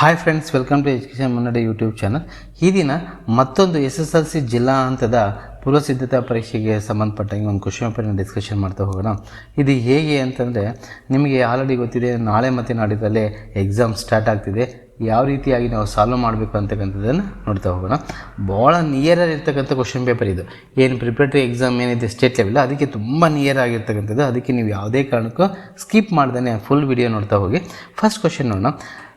Hi friends welcome to education Munnada YouTube channel ಈ ದಿನ ಮತ್ತೊಂದು ಎಸ್ ಎಸ್ ಎಲ್ ಸಿ ಜಿಲ್ಲಾ ಹಂತದ ಪೂರ್ವ ಸಿದ್ಧತಾ ಪರೀಕ್ಷೆಗೆ ಸಂಬಂಧಪಟ್ಟಂಗೆ ಒಂದು ಕ್ವಶನ್ ಪೇಪರ್ನ ಡಿಸ್ಕಷನ್ ಮಾಡ್ತಾ ಹೋಗೋಣ. ಇದು ಹೇಗೆ ಅಂತಂದರೆ ನಿಮಗೆ ಆಲ್ರೆಡಿ ಗೊತ್ತಿದೆ, ನಾಳೆ ಮತ್ತೆ ನಾಡಿದ್ದಲ್ಲೇ ಎಕ್ಸಾಮ್ ಸ್ಟಾರ್ಟ್ ಆಗ್ತಿದೆ. ಯಾವ ರೀತಿಯಾಗಿ ನಾವು ಸಾಲ್ವ್ ಮಾಡಬೇಕು ಅಂತಕ್ಕಂಥದ್ದನ್ನು ನೋಡ್ತಾ ಹೋಗೋಣ. ಭಾಳ ನಿಯರಲ್ಲಿ ಇರ್ತಕ್ಕಂಥ ಕ್ವಶನ್ ಪೇಪರ್ ಇದು. ಏನು ಪ್ರಿಪ್ರೇಟರಿ ಎಕ್ಸಾಮ್ ಏನಿದೆ ಸ್ಟೇಟ್ ಲೆವೆಲ್ ಅದಕ್ಕೆ ತುಂಬ ನಿಯರ್ ಆಗಿರ್ತಕ್ಕಂಥದ್ದು. ಅದಕ್ಕೆ ನೀವು ಯಾವುದೇ ಕಾರಣಕ್ಕೂ ಸ್ಕಿಪ್ ಮಾಡ್ದೇ ಫುಲ್ ವಿಡಿಯೋ ನೋಡ್ತಾ ಹೋಗಿ. ಫಸ್ಟ್ ಕ್ವಶನ್ ನೋಡೋಣ.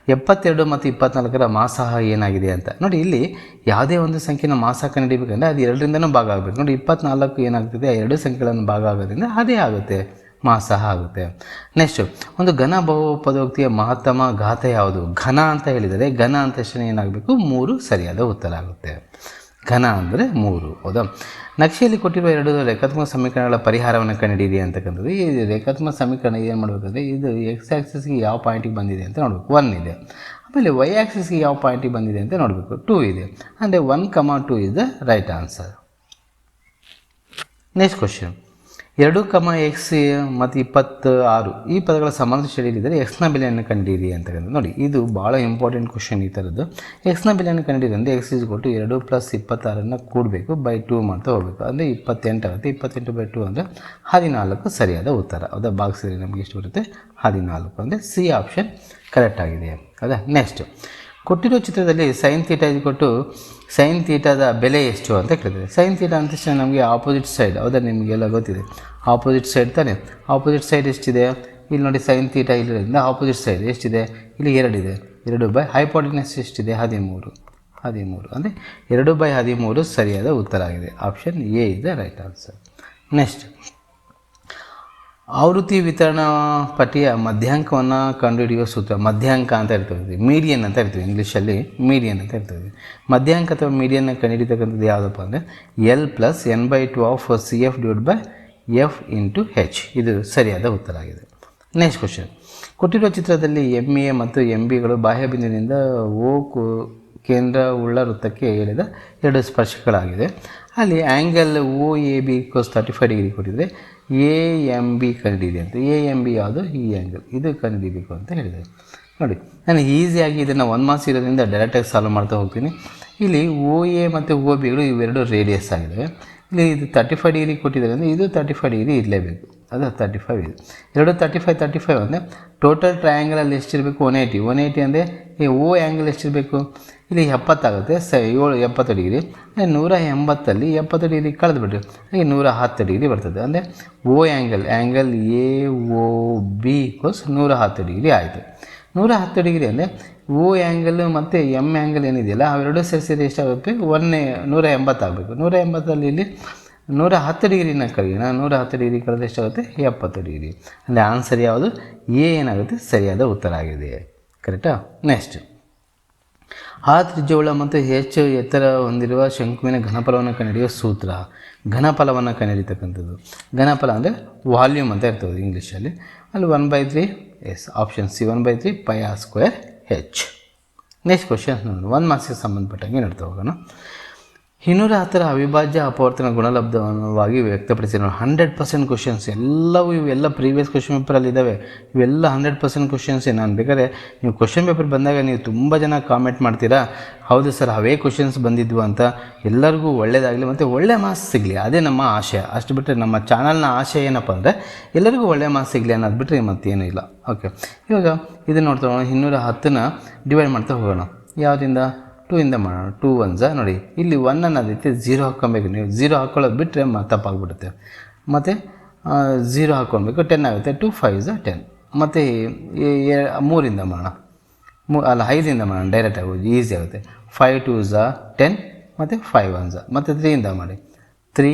ಎಪ್ಪತ್ತೆರಡು ಮತ್ತು ಇಪ್ಪತ್ನಾಲ್ಕರ ಮಾಸಾಹ ಏನಾಗಿದೆ ಅಂತ. ನೋಡಿ, ಇಲ್ಲಿ ಯಾವುದೇ ಒಂದು ಸಂಖ್ಯೆನ ಮಾಸಾಕ ನಡಿಬೇಕಂದ್ರೆ ಅದು ಎರಡರಿಂದನೂ ಭಾಗ ಆಗಬೇಕು. ನೋಡಿ, ಇಪ್ಪತ್ನಾಲ್ಕು ಏನಾಗ್ತದೆ? ಆ ಎರಡು ಸಂಖ್ಯೆಗಳನ್ನು ಭಾಗ ಆಗೋದ್ರಿಂದ ಅದೇ ಆಗುತ್ತೆ ಮಾಸಹ ಆಗುತ್ತೆ. ನೆಕ್ಸ್ಟು ಒಂದು ಘನ ಬಹುಪದೋಕ್ತಿಯ ಮಹತ್ತಮ ಘಾತ ಯಾವುದು? ಘನ ಅಂತ ಹೇಳಿದರೆ ಘನ ಅಂತ ಏನಾಗಬೇಕು? ಮೂರು ಸರಿಯಾದ ಉತ್ತರ ಆಗುತ್ತೆ. ಘನ ಅಂದರೆ ಮೂರು, ಹೌದಾ? ನಕ್ಷೆಯಲ್ಲಿ ಕೊಟ್ಟಿರುವ ಎರಡು ರೇಖಾತ್ಮಕ ಸಮೀಕರಣಗಳ ಪರಿಹಾರವನ್ನು ಕಂಡುಹಿಡಿಯಿರಿ ಅಂತಕ್ಕಂಥದ್ದು. ಈ ರೇಖಾತ್ಮಕ ಸಮೀಕರಣ ಏನು ಮಾಡಬೇಕಂದ್ರೆ, ಇದು ಎಕ್ಸ್ ಆ್ಯಕ್ಸಿಸ್ಗೆ ಯಾವ ಪಾಯಿಂಟಿಗೆ ಬಂದಿದೆ ಅಂತ ನೋಡಬೇಕು. ಒನ್ ಇದೆ. ಆಮೇಲೆ ವೈ ಆ್ಯಕ್ಸಿಸ್ಗೆ ಯಾವ ಪಾಯಿಂಟಿಗೆ ಬಂದಿದೆ ಅಂತ ನೋಡಬೇಕು. ಟೂ ಇದೆ. ಅಂದರೆ one comma two is the right answer next question ಎರಡು ಕಮ ಎಕ್ಸ್ ಮತ್ತು ಇಪ್ಪತ್ತು ಆರು ಈ ಪದಗಳ ಸಂಬಂಧ ಶೈಲಿಯಲ್ಲಿದ್ದರೆ ಎಕ್ಸ್ನ ಬೆಲೆಯನ್ನು ಕಂಡಿರಿ ಅಂತಕ್ಕಂಥ ನೋಡಿ, ಇದು ಭಾಳ ಇಂಪಾರ್ಟೆಂಟ್ ಕ್ವಶನ್ ಈ ಥರದ್ದು ಎಕ್ಸ್ನ ಬೆಲೆಯನ್ನು ಕಂಡಿರಿ ಅಂದರೆ ಎಕ್ಸ್ ಇಸ್ ಕೊಟ್ಟು ಎರಡು ಪ್ಲಸ್ ಇಪ್ಪತ್ತಾರನ್ನು ಕೂಡಬೇಕು ಬೈ ಟೂ ಮಾಡ್ತಾ ಹೋಗಬೇಕು. ಅಂದರೆ ಇಪ್ಪತ್ತೆಂಟು ಆಗುತ್ತೆ. ಇಪ್ಪತ್ತೆಂಟು ಬೈ ಟೂ ಅಂದರೆ ಹದಿನಾಲ್ಕು ಸರಿಯಾದ ಉತ್ತರ. ಹೌದಾ? ಬಾಕ್ಸಲ್ಲಿ ನಮಗೆ ಎಷ್ಟು ಬರುತ್ತೆ? ಹದಿನಾಲ್ಕು. ಅಂದರೆ ಸಿ ಆಪ್ಷನ್ ಕರೆಕ್ಟ್ ಆಗಿದೆ. ಹೌದಾ? ನೆಕ್ಸ್ಟು ಕೊಟ್ಟಿರೋ ಚಿತ್ರದಲ್ಲಿ ಸೈನ್ ಥೀಟಾ ಇದು ಕೊಟ್ಟು ಸೈನ್ ಥೀಟಾದ ಬೆಲೆ ಎಷ್ಟು ಅಂತ ಕೇಳಿದ್ರೆ ಸೈನ್ ಥೀಟಾ ಅಂತ ನಮಗೆ ಆಪೋಸಿಟ್ ಸೈಡ್ ಹೌದಾ ನಿಮಗೆಲ್ಲ ಗೊತ್ತಿದೆ? ಆಪೋಸಿಟ್ ಸೈಡ್ ತಾನೇ. ಆಪೋಸಿಟ್ ಸೈಡ್ ಎಷ್ಟಿದೆ? ಇಲ್ಲಿ ನೋಡಿ ಸೈನ್ ಥೀಟಾ ಇಲ್ಲಿರೋದ್ರಿಂದ ಆಪೋಸಿಟ್ ಸೈಡ್ ಎಷ್ಟಿದೆ? ಇಲ್ಲಿ ಎರಡಿದೆ ಎರಡು ಬೈ ಹೈಪೋಟಿನಸ್ ಎಷ್ಟಿದೆ? ಹದಿಮೂರು. ಹದಿಮೂರು. ಅಂದರೆ ಎರಡು ಬೈ ಹದಿಮೂರು ಸರಿಯಾದ ಉತ್ತರ ಆಗಿದೆ. ಆಪ್ಷನ್ ಎ ಇದೆ ರೈಟ್ ಆನ್ಸರ್ ನೆಕ್ಸ್ಟ್ ಆವೃತ್ತಿ ವಿತರಣಾ ಪಟ್ಟಿಯ ಮಧ್ಯಾಂಕವನ್ನು ಕಂಡುಹಿಡಿಯುವ ಸೂತ್ರ, ಮಧ್ಯಾಂಕ ಅಂತ ಇರ್ತದೆ ಮೀಡಿಯನ್ ಅಂತ ಇರ್ತದೆ ಇಂಗ್ಲೀಷಲ್ಲಿ, ಮೀಡಿಯನ್ ಅಂತ ಇರ್ತದೆ ಮಧ್ಯಾಂಕ ಅಥವಾ ಮೀಡಿಯನ್ನ ಕಂಡುಹಿಡಿತಕ್ಕಂಥದ್ದು ಯಾವುದಪ್ಪ ಅಂದರೆ L plus N by two of C F divide by F into H ಇದು ಸರಿಯಾದ ಉತ್ತರ ಆಗಿದೆ. ನೆಕ್ಸ್ಟ್ ಕ್ವಶನ್ ಕೊಟ್ಟಿರುವ ಚಿತ್ರದಲ್ಲಿ ಎಂ ಎ ಮತ್ತು ಎಂ ಬಿಗಳು ಬಾಹ್ಯ ಬಿಂದುವಿನಿಂದ ಓ ಕು ಕೇಂದ್ರ ಉಳ್ಳ ವೃತ್ತಕ್ಕೆ ಎಳೆದ ಎರಡು ಸ್ಪರ್ಶಗಳಾಗಿದೆ ಅಲ್ಲಿ angle O A B equals thirty five degree ಕೊಟ್ಟಿದ್ರೆ ಎ ಎಂ ಬಿ ಕಂಡಿದೆ ಅಂತ. ಎ ಎಂ ಬಿ ಯಾವುದು? ಈ ಆ್ಯಂಗಲ್ ಇದು ಕಂಡುಹಿಡಿಬೇಕು ಅಂತ ಹೇಳಿದೆ ನೋಡಿ, ನಾನು ಈಸಿಯಾಗಿ ಇದನ್ನು ಒನ್ ಮಾರ್ಕ್ಸ್ ಇರೋದ್ರಿಂದ ಡೈರೆಕ್ಟಾಗಿ ಸಾಲ್ವ್ ಮಾಡ್ತಾ ಹೋಗ್ತೀನಿ. ಇಲ್ಲಿ ಓ ಎ ಮತ್ತು ಓ ಬಿಗಳು ಇವೆರಡು ರೇಡಿಯಸ್ ಆಗಿದೆ ಇಲ್ಲಿ ಇದು ತರ್ಟಿ ಫೈವ್ ಡಿಗ್ರಿ ಕೊಟ್ಟಿದ್ದಾರೆ ಅಂದರೆ ಇದು ತರ್ಟಿ ಫೈವ್ ಡಿಗ್ರಿ ಇರಲೇಬೇಕು. ಅದು ತರ್ಟಿ ಫೈವ್ ಇದೆ. ಎರಡು ತರ್ಟಿ ಫೈವ್ ತರ್ಟಿ ಫೈವ್ ಅಂದರೆ ಟೋಟಲ್ ಟ್ರಯಾಂಗಲಲ್ಲಿ ಎಷ್ಟಿರಬೇಕು? ಒನ್ ಏಯ್ಟಿ ಒನ್ ಏಯ್ಟಿ ಅಂದರೆ ಈ ಓ ಆ್ಯಂಗಲ್ ಎಷ್ಟಿರಬೇಕು? ಇಲ್ಲಿ ಎಪ್ಪತ್ತಾಗುತ್ತೆ. ಸ, ಏಳು ಎಪ್ಪತ್ತು ಡಿಗ್ರಿ. ನೂರ ಎಂಬತ್ತಲ್ಲಿ ಎಪ್ಪತ್ತು ಡಿಗ್ರಿ ಕಳೆದುಬಿಟ್ರಿ. ಹಾಗೆ ನೂರ ಹತ್ತು ಡಿಗ್ರಿ ಬರ್ತದೆ. ಅಂದರೆ O angle angle A O B equals ನೂರ ಹತ್ತು ಡಿಗ್ರಿ ಆಯಿತು. ನೂರ ಹತ್ತು ಡಿಗ್ರಿ ಅಂದರೆ ಓ ಆ್ಯಂಗಲ್ ಮತ್ತು ಎಂ ಆ್ಯಂಗಲ್ ಏನಿದೆಯಲ್ಲ, ಅವೆರಡು ಸೇರಿಸಿದ್ರೆ ಎಷ್ಟಾಗುತ್ತೆ ಒನ್ನೇ ನೂರ ಎಂಬತ್ತಾಗಬೇಕು ನೂರ ಎಂಬತ್ತಲ್ಲಿ ಇಲ್ಲಿ ನೂರ ಹತ್ತು ಡಿಗ್ರಿನ ಕಳೆಯೋಣ ನೂರ ಹತ್ತು ಡಿಗ್ರಿ ಕಳೆದ ಎಷ್ಟಾಗುತ್ತೆ ಎಪ್ಪತ್ತು ಡಿಗ್ರಿ. ಅಂದರೆ ಆನ್ಸರ್ ಯಾವುದು? ಎ ಏನಾಗುತ್ತೆ? ಸರಿಯಾದ ಉತ್ತರ ಆಗಿದೆ. ಕರೆಕ್ಟಾ ನೆಕ್ಸ್ಟ್ ಆ ತ್ರಿಜ್ಯವುಳ್ಳ ಮತ್ತು ಹೆಚ್ಚು ಎತ್ತರ ಹೊಂದಿರುವ ಶಂಕುವಿನ ಘನಫಲವನ್ನು ಕಂಡುಹಿಡಿಯುವ ಸೂತ್ರ. ಘನಫಲವನ್ನು ಕಂಡುಹಿಡಿತಕ್ಕಂಥದ್ದು ಘನಫಲ ಅಂದರೆ ವಾಲ್ಯೂಮ್ ಅಂತ ಇರ್ತದೆ ಇಂಗ್ಲೀಷಲ್ಲಿ. ಅಲ್ಲಿ one by three S option C one by three pi R square H next question one ಮಾರ್ಕ್ಸಿಗೆ ಸಂಬಂಧಪಟ್ಟಂಗೆ ನೋಡ್ತಾ ಹೋಗೋಣ. ಇನ್ನೂರ ಹತ್ತರ ಅವಿಭಾಜ್ಯ ಅಪವರ್ತನ ಗುಣಲಬ್ಧವಾಗಿ ವ್ಯಕ್ತಪಡಿಸಿದ್ರು ಹಂಡ್ರೆಡ್ ಪರ್ಸೆಂಟ್ ಕ್ವಶನ್ಸ್ ಎಲ್ಲವೂ ಇವೆಲ್ಲ ಪ್ರೀವಿಯಸ್ ಕ್ವಶನ್ ಪೇಪರಲ್ಲಿ ಇದ್ದಾವೆ ಇವೆಲ್ಲ ಹಂಡ್ರೆಡ್ ಪರ್ಸೆಂಟ್ ಕ್ವಶನ್ಸೇ ನಾನು ಬೇಕಾದ್ರೆ ನೀವು ಕ್ವಶನ್ ಪೇಪರ್ ಬಂದಾಗ ನೀವು ತುಂಬ ಜನ ಕಾಮೆಂಟ್ ಮಾಡ್ತೀರಾ? ಹೌದು ಸರ್ ಅವೇ ಕ್ವಶನ್ಸ್ ಬಂದಿದ್ವು ಅಂತ ಎಲ್ಲರಿಗೂ ಒಳ್ಳೆಯದಾಗಲಿ ಮತ್ತು ಒಳ್ಳೆ ಮಾರ್ಕ್ಸ್ ಸಿಗಲಿ, ಅದೇ ನಮ್ಮ ಆಶಯ. ಅಷ್ಟು ಬಿಟ್ಟರೆ ನಮ್ಮ ಚಾನಲ್ನ ಆಶಯ ಏನಪ್ಪ ಅಂದರೆ ಎಲ್ಲರಿಗೂ ಒಳ್ಳೆ ಮಾರ್ಕ್ಸ್ ಸಿಗಲಿ ಅನ್ನೋದು ಬಿಟ್ಟರೆ ಮತ್ತೇನೂ ಇಲ್ಲ. ಓಕೆ ಇವಾಗ ಇದನ್ನು ನೋಡ್ತಾ ಇನ್ನೂರ ಹತ್ತನ್ನು ಡಿವೈಡ್ ಮಾಡ್ತಾ ಹೋಗೋಣ. ಯಾವುದರಿಂದ? ಟೂ ಇಂದ ಮಾಡೋಣ ಟೂ ಒನ್ಸ ನೋಡಿ, ಇಲ್ಲಿ ಒನ್ ಅನ್ನೋದೈತೆ ಝೀರೋ ಹಾಕ್ಕೊಬೇಕು. ನೀವು ಝೀರೋ ಹಾಕ್ಕೊಳ್ಳೋದು ಬಿಟ್ಟರೆ ತಪ್ಪಾಗ್ಬಿಡುತ್ತೆ. ಮತ್ತು ಝೀರೋ ಹಾಕ್ಕೊಳ್ಬೇಕು ಟೆನ್ ಆಗುತ್ತೆ. ಟೂ ಫೈವ್ ಝ ಟೆನ್ ಮತ್ತು ಮೂರಿಂದ ಮಾಡೋಣ ಮೂ, ಅಲ್ಲ, ಐದಿಂದ ಮಾಡೋಣ ಡೈರೆಕ್ಟ್ ಆಗೋದು ಈಸಿ ಆಗುತ್ತೆ. ಫೈವ್ ಟೂ ಝ ಟೆನ್ ಮತ್ತು ಫೈವ್ ಒನ್ ಝ ಮತ್ತು ತ್ರೀಯಿಂದ ಮಾಡಿ. ತ್ರೀ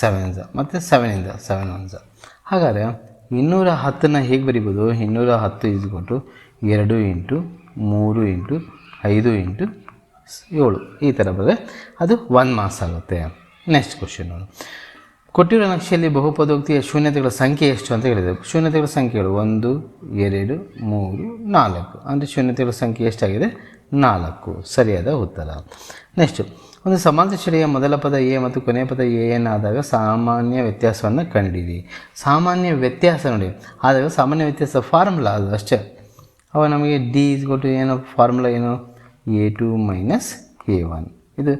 ಸೆವೆನ್ ಝ ಮತ್ತು ಸೆವೆನಿಂದ ಸೆವೆನ್ ಒನ್ ಝ ಹಾಗಾದರೆ, ಇನ್ನೂರ ಹತ್ತನ್ನು ಹೇಗೆ ಬರಿಬೋದು? ಇನ್ನೂರ ಹತ್ತು ಇಸ್ಕೊಟ್ಟು ಎರಡು ಇಂಟು ಮೂರು ಇಂಟು ಐದು ಇಂಟು ಏಳು. ಈ ಥರ ಬರೆದ್ರೆ ಅದು ಒನ್ ಮಾರ್ಕ್ಸ್ ಆಗುತ್ತೆ. ನೆಕ್ಸ್ಟ್ ಕ್ವಶನ್ ಕೊಟ್ಟಿರೋ ನಕ್ಷೆಯಲ್ಲಿ ಬಹುಪದೋಕ್ತಿಯ ಶೂನ್ಯತೆಗಳ ಸಂಖ್ಯೆ ಎಷ್ಟು ಅಂತ ಹೇಳಿದೆ. ಶೂನ್ಯತೆಗಳ ಸಂಖ್ಯೆಗಳು ಒಂದು, ಎರಡು, ಮೂರು, ನಾಲ್ಕು. ಅಂದರೆ ಶೂನ್ಯತೆಗಳ ಸಂಖ್ಯೆ ಎಷ್ಟಾಗಿದೆ? ನಾಲ್ಕು. ಸರಿಯಾದ ಉತ್ತರ. ನೆಕ್ಸ್ಟು ಒಂದು ಸಮಾಂತರ ಶ್ರೇಯ ಮೊದಲ ಪದ ಎ ಮತ್ತು ಕೊನೆಯ ಪದ ಎ ಎನ್ ಆದಾಗ ಸಾಮಾನ್ಯ ವ್ಯತ್ಯಾಸವನ್ನು ಕಂಡುಹಿಡಿ ಸಾಮಾನ್ಯ ವ್ಯತ್ಯಾಸ ನೋಡಿ. ಆದಾಗ ಸಾಮಾನ್ಯ ವ್ಯತ್ಯಾಸ ಫಾರ್ಮುಲಾ ಅದು ಅಷ್ಟೇ. ಅವಾಗ ನಮಗೆ ಡಿ ಇಸ್ ಕೊಟ್ಟು ಏನು ಫಾರ್ಮುಲಾ ಏನು. A two minus A one ಇದು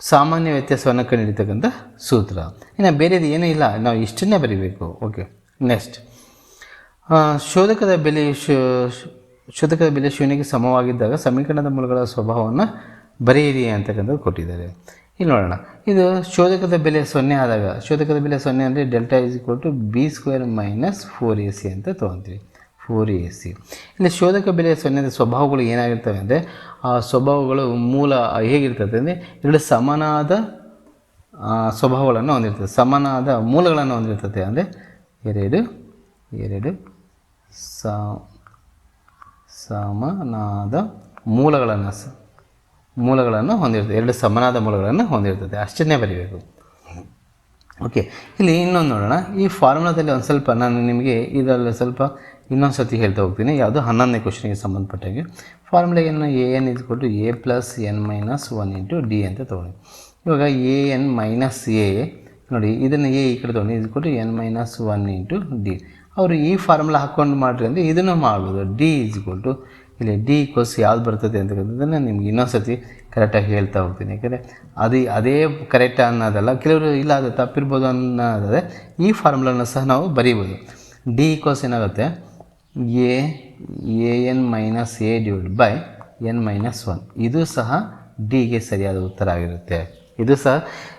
ಸಾಮಾನ್ಯ ವ್ಯತ್ಯಾಸವನ್ನು ಕಂಡುಹಿಡಿತಕ್ಕಂಥ ಸೂತ್ರ. ಇನ್ನು ಬೇರೆದು ಏನೂ ಇಲ್ಲ. ನಾವು ಇಷ್ಟನ್ನೇ ಬರೀಬೇಕು. ಓಕೆ ನೆಕ್ಸ್ಟ್ ಶೋಧಕದ ಬೆಲೆ ಶೋಧಕದ ಬೆಲೆ ಶೂನ್ಯಕ್ಕೆ ಸಮವಾಗಿದ್ದಾಗ ಸಮೀಕರಣದ ಮೂಲಗಳ ಸ್ವಭಾವವನ್ನು ಬರೆಯಿರಿ ಅಂತಕ್ಕಂಥದ್ದು ಕೊಟ್ಟಿದ್ದಾರೆ. ಇಲ್ಲಿ ನೋಡೋಣ. ಇದು ಶೋಧಕದ ಬೆಲೆ ಸೊನ್ನೆ ಆದಾಗ, ಶೋಧಕದ ಬೆಲೆ ಸೊನ್ನೆ ಅಂದರೆ delta is equal to B square minus four A C ಅಂತ ತೊಗೊತೀವಿ ಫೋರ್ ಎ ಸಿ ಇಲ್ಲಿ ಶೋಧಕ ಬೆಲೆಯ ಸೊನ್ನೆಯ ಸ್ವಭಾವಗಳು ಏನಾಗಿರ್ತವೆ ಅಂದರೆ, ಆ ಸ್ವಭಾವಗಳು ಮೂಲ ಹೇಗಿರ್ತದೆ ಅಂದರೆ, ಎರಡು ಸಮನಾದ ಸ್ವಭಾವಗಳನ್ನು ಹೊಂದಿರ್ತದೆ. ಸಮನಾದ ಮೂಲಗಳನ್ನು ಹೊಂದಿರ್ತದೆ ಅಂದರೆ, ಎರಡು ಎರಡು ಸಮನಾದ ಮೂಲಗಳನ್ನು ಮೂಲಗಳನ್ನು ಹೊಂದಿರ್ತದೆ. ಎರಡು ಸಮನಾದ ಮೂಲಗಳನ್ನು ಹೊಂದಿರ್ತದೆ. ಅಷ್ಟನ್ನೇ ಬರೀಬೇಕು ಓಕೆ ಇಲ್ಲಿ ಇನ್ನೊಂದು ನೋಡೋಣ. ಈ ಫಾರ್ಮುಲಾದಲ್ಲಿ ಒಂದು ಸ್ವಲ್ಪ ನಾನು ನಿಮಗೆ ಇದರಲ್ಲಿ ಸ್ವಲ್ಪ ಇನ್ನೊಂದು ಸತಿ ಹೇಳ್ತಾ ಹೋಗ್ತೀನಿ. ಯಾವುದು? ಹನ್ನೊಂದನೇ ಕ್ವಶನಿಗೆ ಸಂಬಂಧಪಟ್ಟಾಗೆ ಫಾರ್ಮುಲಾ ಏನು A N is equal to A plus N minus one into D ಅಂತ ತೊಗೊಳ್ಳಿ ಇವಾಗ ಎ ಎನ್ ಮೈನಸ್ ಎ ನೋಡಿ, ಇದನ್ನು ಎ ಈ ಕಡೆ ತೊಗೊಂಡು. ಇದು ಕೊಟ್ಟು N minus one into D ಅವರು ಈ ಫಾರ್ಮುಲಾ ಹಾಕ್ಕೊಂಡು ಮಾಡ್ರಿ ಅಂದರೆ ಇದನ್ನು ಮಾಡ್ಬೋದು. ಡಿ ಇಸ್ ಕೊಟ್ಟು ಇಲ್ಲಿ ಡಿ ಕೋಸ್ ಯಾವ್ದು ಬರ್ತದೆ ಅಂತಕ್ಕಂಥದ್ದನ್ನು ನಿಮ್ಗೆ ಇನ್ನೊಂದು ಸತಿ ಕರೆಕ್ಟಾಗಿ ಹೇಳ್ತಾ ಹೋಗ್ತೀನಿ. ಯಾಕಂದರೆ ಅದು, ಅದೇ ಕರೆಕ್ಟ್ ಅನ್ನೋದಲ್ಲ. ಕೆಲವರು ಇಲ್ಲ, ಅದು ತಪ್ಪಿರ್ಬೋದು ಅನ್ನೋದಾದರೆ ಈ ಫಾರ್ಮುಲಾನ ಸಹ ನಾವು ಬರೀಬೋದು. ಡಿ ಕೋಸ್ ಏನಾಗುತ್ತೆ? A A N minus A divide by N minus one ಇದು ಸಹ ಡಿಗೆ ಸರಿಯಾದ ಉತ್ತರ ಆಗಿರುತ್ತೆ. ಇದು ಸಹ,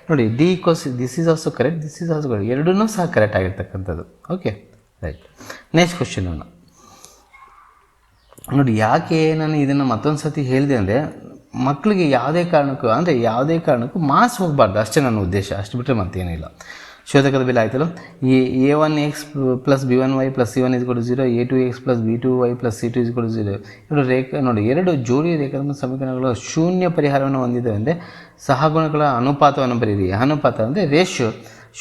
ನೋಡಿ D equals this is also correct this is also correct ಎರಡೂ ಸಹ ಕರೆಕ್ಟ್ ಆಗಿರ್ತಕ್ಕಂಥದ್ದು. ಓಕೆ ರೈಟ್ ನೆಕ್ಸ್ಟ್ ಕ್ವಶನ್ ನೋಡಿ, ಯಾಕೆ ನಾನು ಇದನ್ನು ಮತ್ತೊಂದು ಸತಿ ಹೇಳಿದೆ ಅಂದರೆ ಮಕ್ಕಳಿಗೆ ಯಾವುದೇ ಕಾರಣಕ್ಕೂ, ಅಂದರೆ ಯಾವುದೇ ಕಾರಣಕ್ಕೂ ಮಾಸ್ ಹೋಗಬಾರ್ದು. ಅಷ್ಟೇ ನನ್ನ ಉದ್ದೇಶ. ಅಷ್ಟು ಬಿಟ್ಟರೆ ಮತ್ತೇನಿಲ್ಲ. ಶೋಧಕದ ಬೆಲೆ ಆಯ್ತಲ್ಲ? A A one X plus B one Y plus C one is equal to zero A two X plus B two Y plus C two is equal to zero ಎರಡು ರೇಖೆ, ನೋಡಿ, ಎರಡು ಜೋಡಿ ರೇಖಾತ್ಮಕ ಸಮೀಕರಣಗಳು ಶೂನ್ಯ ಪರಿಹಾರವನ್ನು ಹೊಂದಿದೆ ಅಂದರೆ ಸಹಗುಣಗಳ ಅನುಪಾತವನ್ನು ಬರೀರಿ ಅನುಪಾತ ಅಂದರೆ ರೇಷ್ಯೋ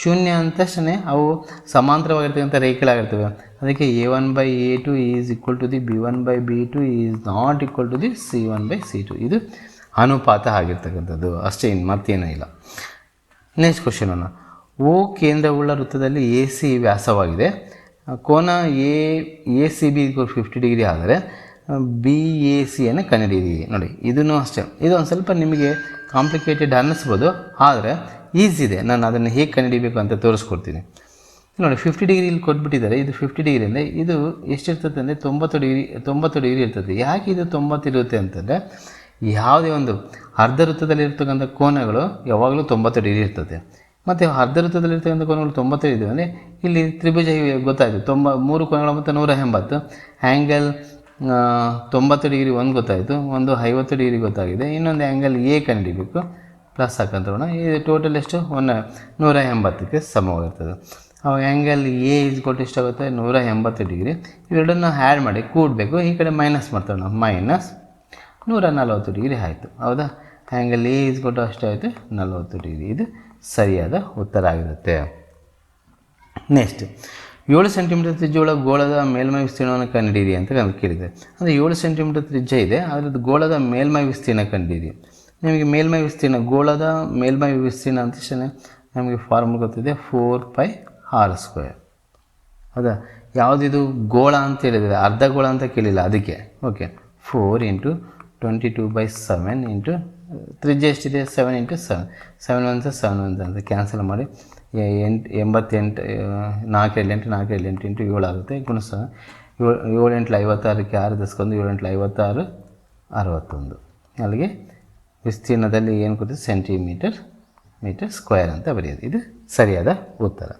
ಶೂನ್ಯ ಅಂದ ತಕ್ಷಣ ಅವು ಸಮಾಂತರವಾಗಿರ್ತಕ್ಕಂಥ ರೇಖೆಗಳಾಗಿರ್ತವೆ. ಅದಕ್ಕೆ A one by A two is equal to the B one by B two is not equal to the C one by C two ಇದು ಅನುಪಾತ ಆಗಿರ್ತಕ್ಕಂಥದ್ದು. ಅಷ್ಟೇ ಇನ್ನು ಮತ್ತೇನೂ ಇಲ್ಲ. ನೆಕ್ಸ್ಟ್ ಕ್ವಶನ್ ಅನ್ನು ಓ ಕೇಂದ್ರವುಳ್ಳ ವೃತ್ತದಲ್ಲಿ ಎ ಸಿ ವ್ಯಾಸವಾಗಿದೆ. ಕೋನ A A C B fifty degree ಆದರೆ, ಬಿ, ಎ ಸಿಯನ್ನು ಕಂಡುಹಿಡಿಯಿರಿ ನೋಡಿ, ಇದನ್ನು ಅಷ್ಟೇ. ಇದು ಒಂದು ಸ್ವಲ್ಪ ನಿಮಗೆ ಕಾಂಪ್ಲಿಕೇಟೆಡ್ ಅನ್ನಿಸ್ಬೋದು. ಆದರೆ, ಈಸಿ ಇದೆ. ನಾನು ಅದನ್ನು ಹೇಗೆ ಕಂಡುಹಿಡಿಬೇಕು ಅಂತ ತೋರಿಸ್ಕೊಡ್ತೀನಿ. ನೋಡಿ, ಫಿಫ್ಟಿ ಡಿಗ್ರಿ ಇಲ್ಲಿ ಕೊಟ್ಬಿಟ್ಟಿದ್ದಾರೆ. ಇದು ಫಿಫ್ಟಿ ಡಿಗ್ರಿ ಅಂದರೆ, ಇದು ಎಷ್ಟಿರ್ತದೆ ಅಂದರೆ ತೊಂಬತ್ತು ಡಿಗ್ರಿ ತೊಂಬತ್ತು ಡಿಗ್ರಿ ಇರ್ತದೆ. ಯಾಕೆ ಇದು ತೊಂಬತ್ತಿರುತ್ತೆ ಅಂತಂದರೆ, ಯಾವುದೇ ಒಂದು ಅರ್ಧ ವೃತ್ತದಲ್ಲಿ ಇರ್ತಕ್ಕಂಥ ಕೋನಗಳು ಯಾವಾಗಲೂ ತೊಂಬತ್ತು ಡಿಗ್ರಿ ಇರ್ತದೆ. ಮತ್ತು ಅರ್ಧ ವೃತ್ತದಲ್ಲಿರ್ತಕ್ಕಂಥ ಕೋನಗಳು ತೊಂಬತ್ತೈದು ಅಂದರೆ ಇಲ್ಲಿ ತ್ರಿಭುಜ ಗೊತ್ತಾಯಿತು. ತೊಂಬ, ಮೂರು ಕೋನಗಳು ಮತ್ತು ನೂರ ಎಂಬತ್ತು. ಆ್ಯಂಗಲ್ ತೊಂಬತ್ತು ಡಿಗ್ರಿ ಒಂದು ಗೊತ್ತಾಯಿತು. ಒಂದು ಐವತ್ತು ಡಿಗ್ರಿ ಗೊತ್ತಾಗಿದೆ. ಇನ್ನೊಂದು ಆ್ಯಂಗಲ್ ಎ ಕಂಡಿಬೇಕು ಪ್ಲಸ್ ಹಾಕಂತೋಣ ಇದು ಟೋಟಲ್ ಎಷ್ಟು? ಒನ್ ನೂರ ಎಂಬತ್ತಕ್ಕೆ ಸಮವಾಗಿರ್ತದೆ. ಅವಾಗ ಆ್ಯಂಗಲ್ ಎ ಇಸ್ ಕೊಟ್ಟು ಎಷ್ಟಾಗುತ್ತೆ ನೂರ ಎಂಬತ್ತು ಡಿಗ್ರಿ. ಇವೆರಡನ್ನು ಆ್ಯಡ್ ಮಾಡಿ ಕೂಡಬೇಕು. ಈ ಕಡೆ ಮೈನಸ್ ಮಾಡ್ತೋಣ ಮೈನಸ್ ನೂರ ನಲವತ್ತು ಡಿಗ್ರಿ ಆಯಿತು. ಹೌದಾ? ಆ್ಯಂಗಲ್ ಎ ಇಸ್ ಕೊಟ್ಟು ಅಷ್ಟಾಯಿತು ನಲವತ್ತು ಡಿಗ್ರಿ. ಇದು ಸರಿಯಾದ ಉತ್ತರ ಆಗಿರುತ್ತೆ. ನೆಕ್ಸ್ಟ್ ಏಳು ಸೆಂಟಿಮೀಟರ್ ತ್ರಿಜ್ಯವುಳ್ಳ ಗೋಳದ ಮೇಲ್ಮೈ ವಿಸ್ತೀರ್ಣವನ್ನು ಕಂಡುಹಿಡಿಯಿರಿ ಅಂತ ಕೇಳಿದೆ. ಅಂದರೆ ಏಳು ಸೆಂಟಿಮೀಟರ್ ತ್ರಿಜ್ಯ ಇದೆ ಅದರದ್ದು ಗೋಳದ ಮೇಲ್ಮೈ ವಿಸ್ತೀರ್ಣ ಕಂಡುಹಿಡಿಯಿರಿ. ನಿಮಗೆ ಮೇಲ್ಮೈ ವಿಸ್ತೀರ್ಣ, ಗೋಳದ ಮೇಲ್ಮೈ ವಿಸ್ತೀರ್ಣ ಅಂತ ನಮಗೆ ಫಾರ್ಮುಲ್ ಗೊತ್ತಿದೆ ಫೋರ್ ಪೈ ಆರ್ ಸ್ಕ್ವೇರ್ ಹೌದಾ? ಯಾವುದಿದು? ಗೋಳ ಅಂತ ಹೇಳಿದರೆ, ಅರ್ಧ ಗೋಳ ಅಂತ ಕೇಳಿಲ್ಲ, ಅದಕ್ಕೆ. Okay four into twenty two by seven into ತ್ರಿಜ್ಯ ಎಷ್ಟಿದೆ? Seven into seven seven one seven one ಅಂತ ಕ್ಯಾನ್ಸಲ್ ಮಾಡಿ ಎಂಟು, ಎಂಬತ್ತೆಂಟು ನಾಲ್ಕು ಏಳು ಎಂಟು ನಾಲ್ಕು ಏಳು ಎಂಟು ಇಂಟು ಏಳು ಆಗುತ್ತೆ. ಗುಣಿಸ ಏಳು ಏಳು ಎಂಟ್ಲು ಐವತ್ತಾರಕ್ಕೆ ಆರು ದಸ್ಕೊಂಡು ಏಳು ಎಂಟ್ಲು ಐವತ್ತಾರು, ಅರವತ್ತೊಂದು. ಅಲ್ಲಿಗೆ ವಿಸ್ತೀರ್ಣದಲ್ಲಿ ಏನು ಕೊಡ್ತೀವಿ ಸೆಂಟಿಮೀಟರ್ ಮೀಟರ್ ಸ್ಕ್ವೇರ್ ಅಂತ ಬರೆಯೋದು. ಇದು ಸರಿಯಾದ ಉತ್ತರ.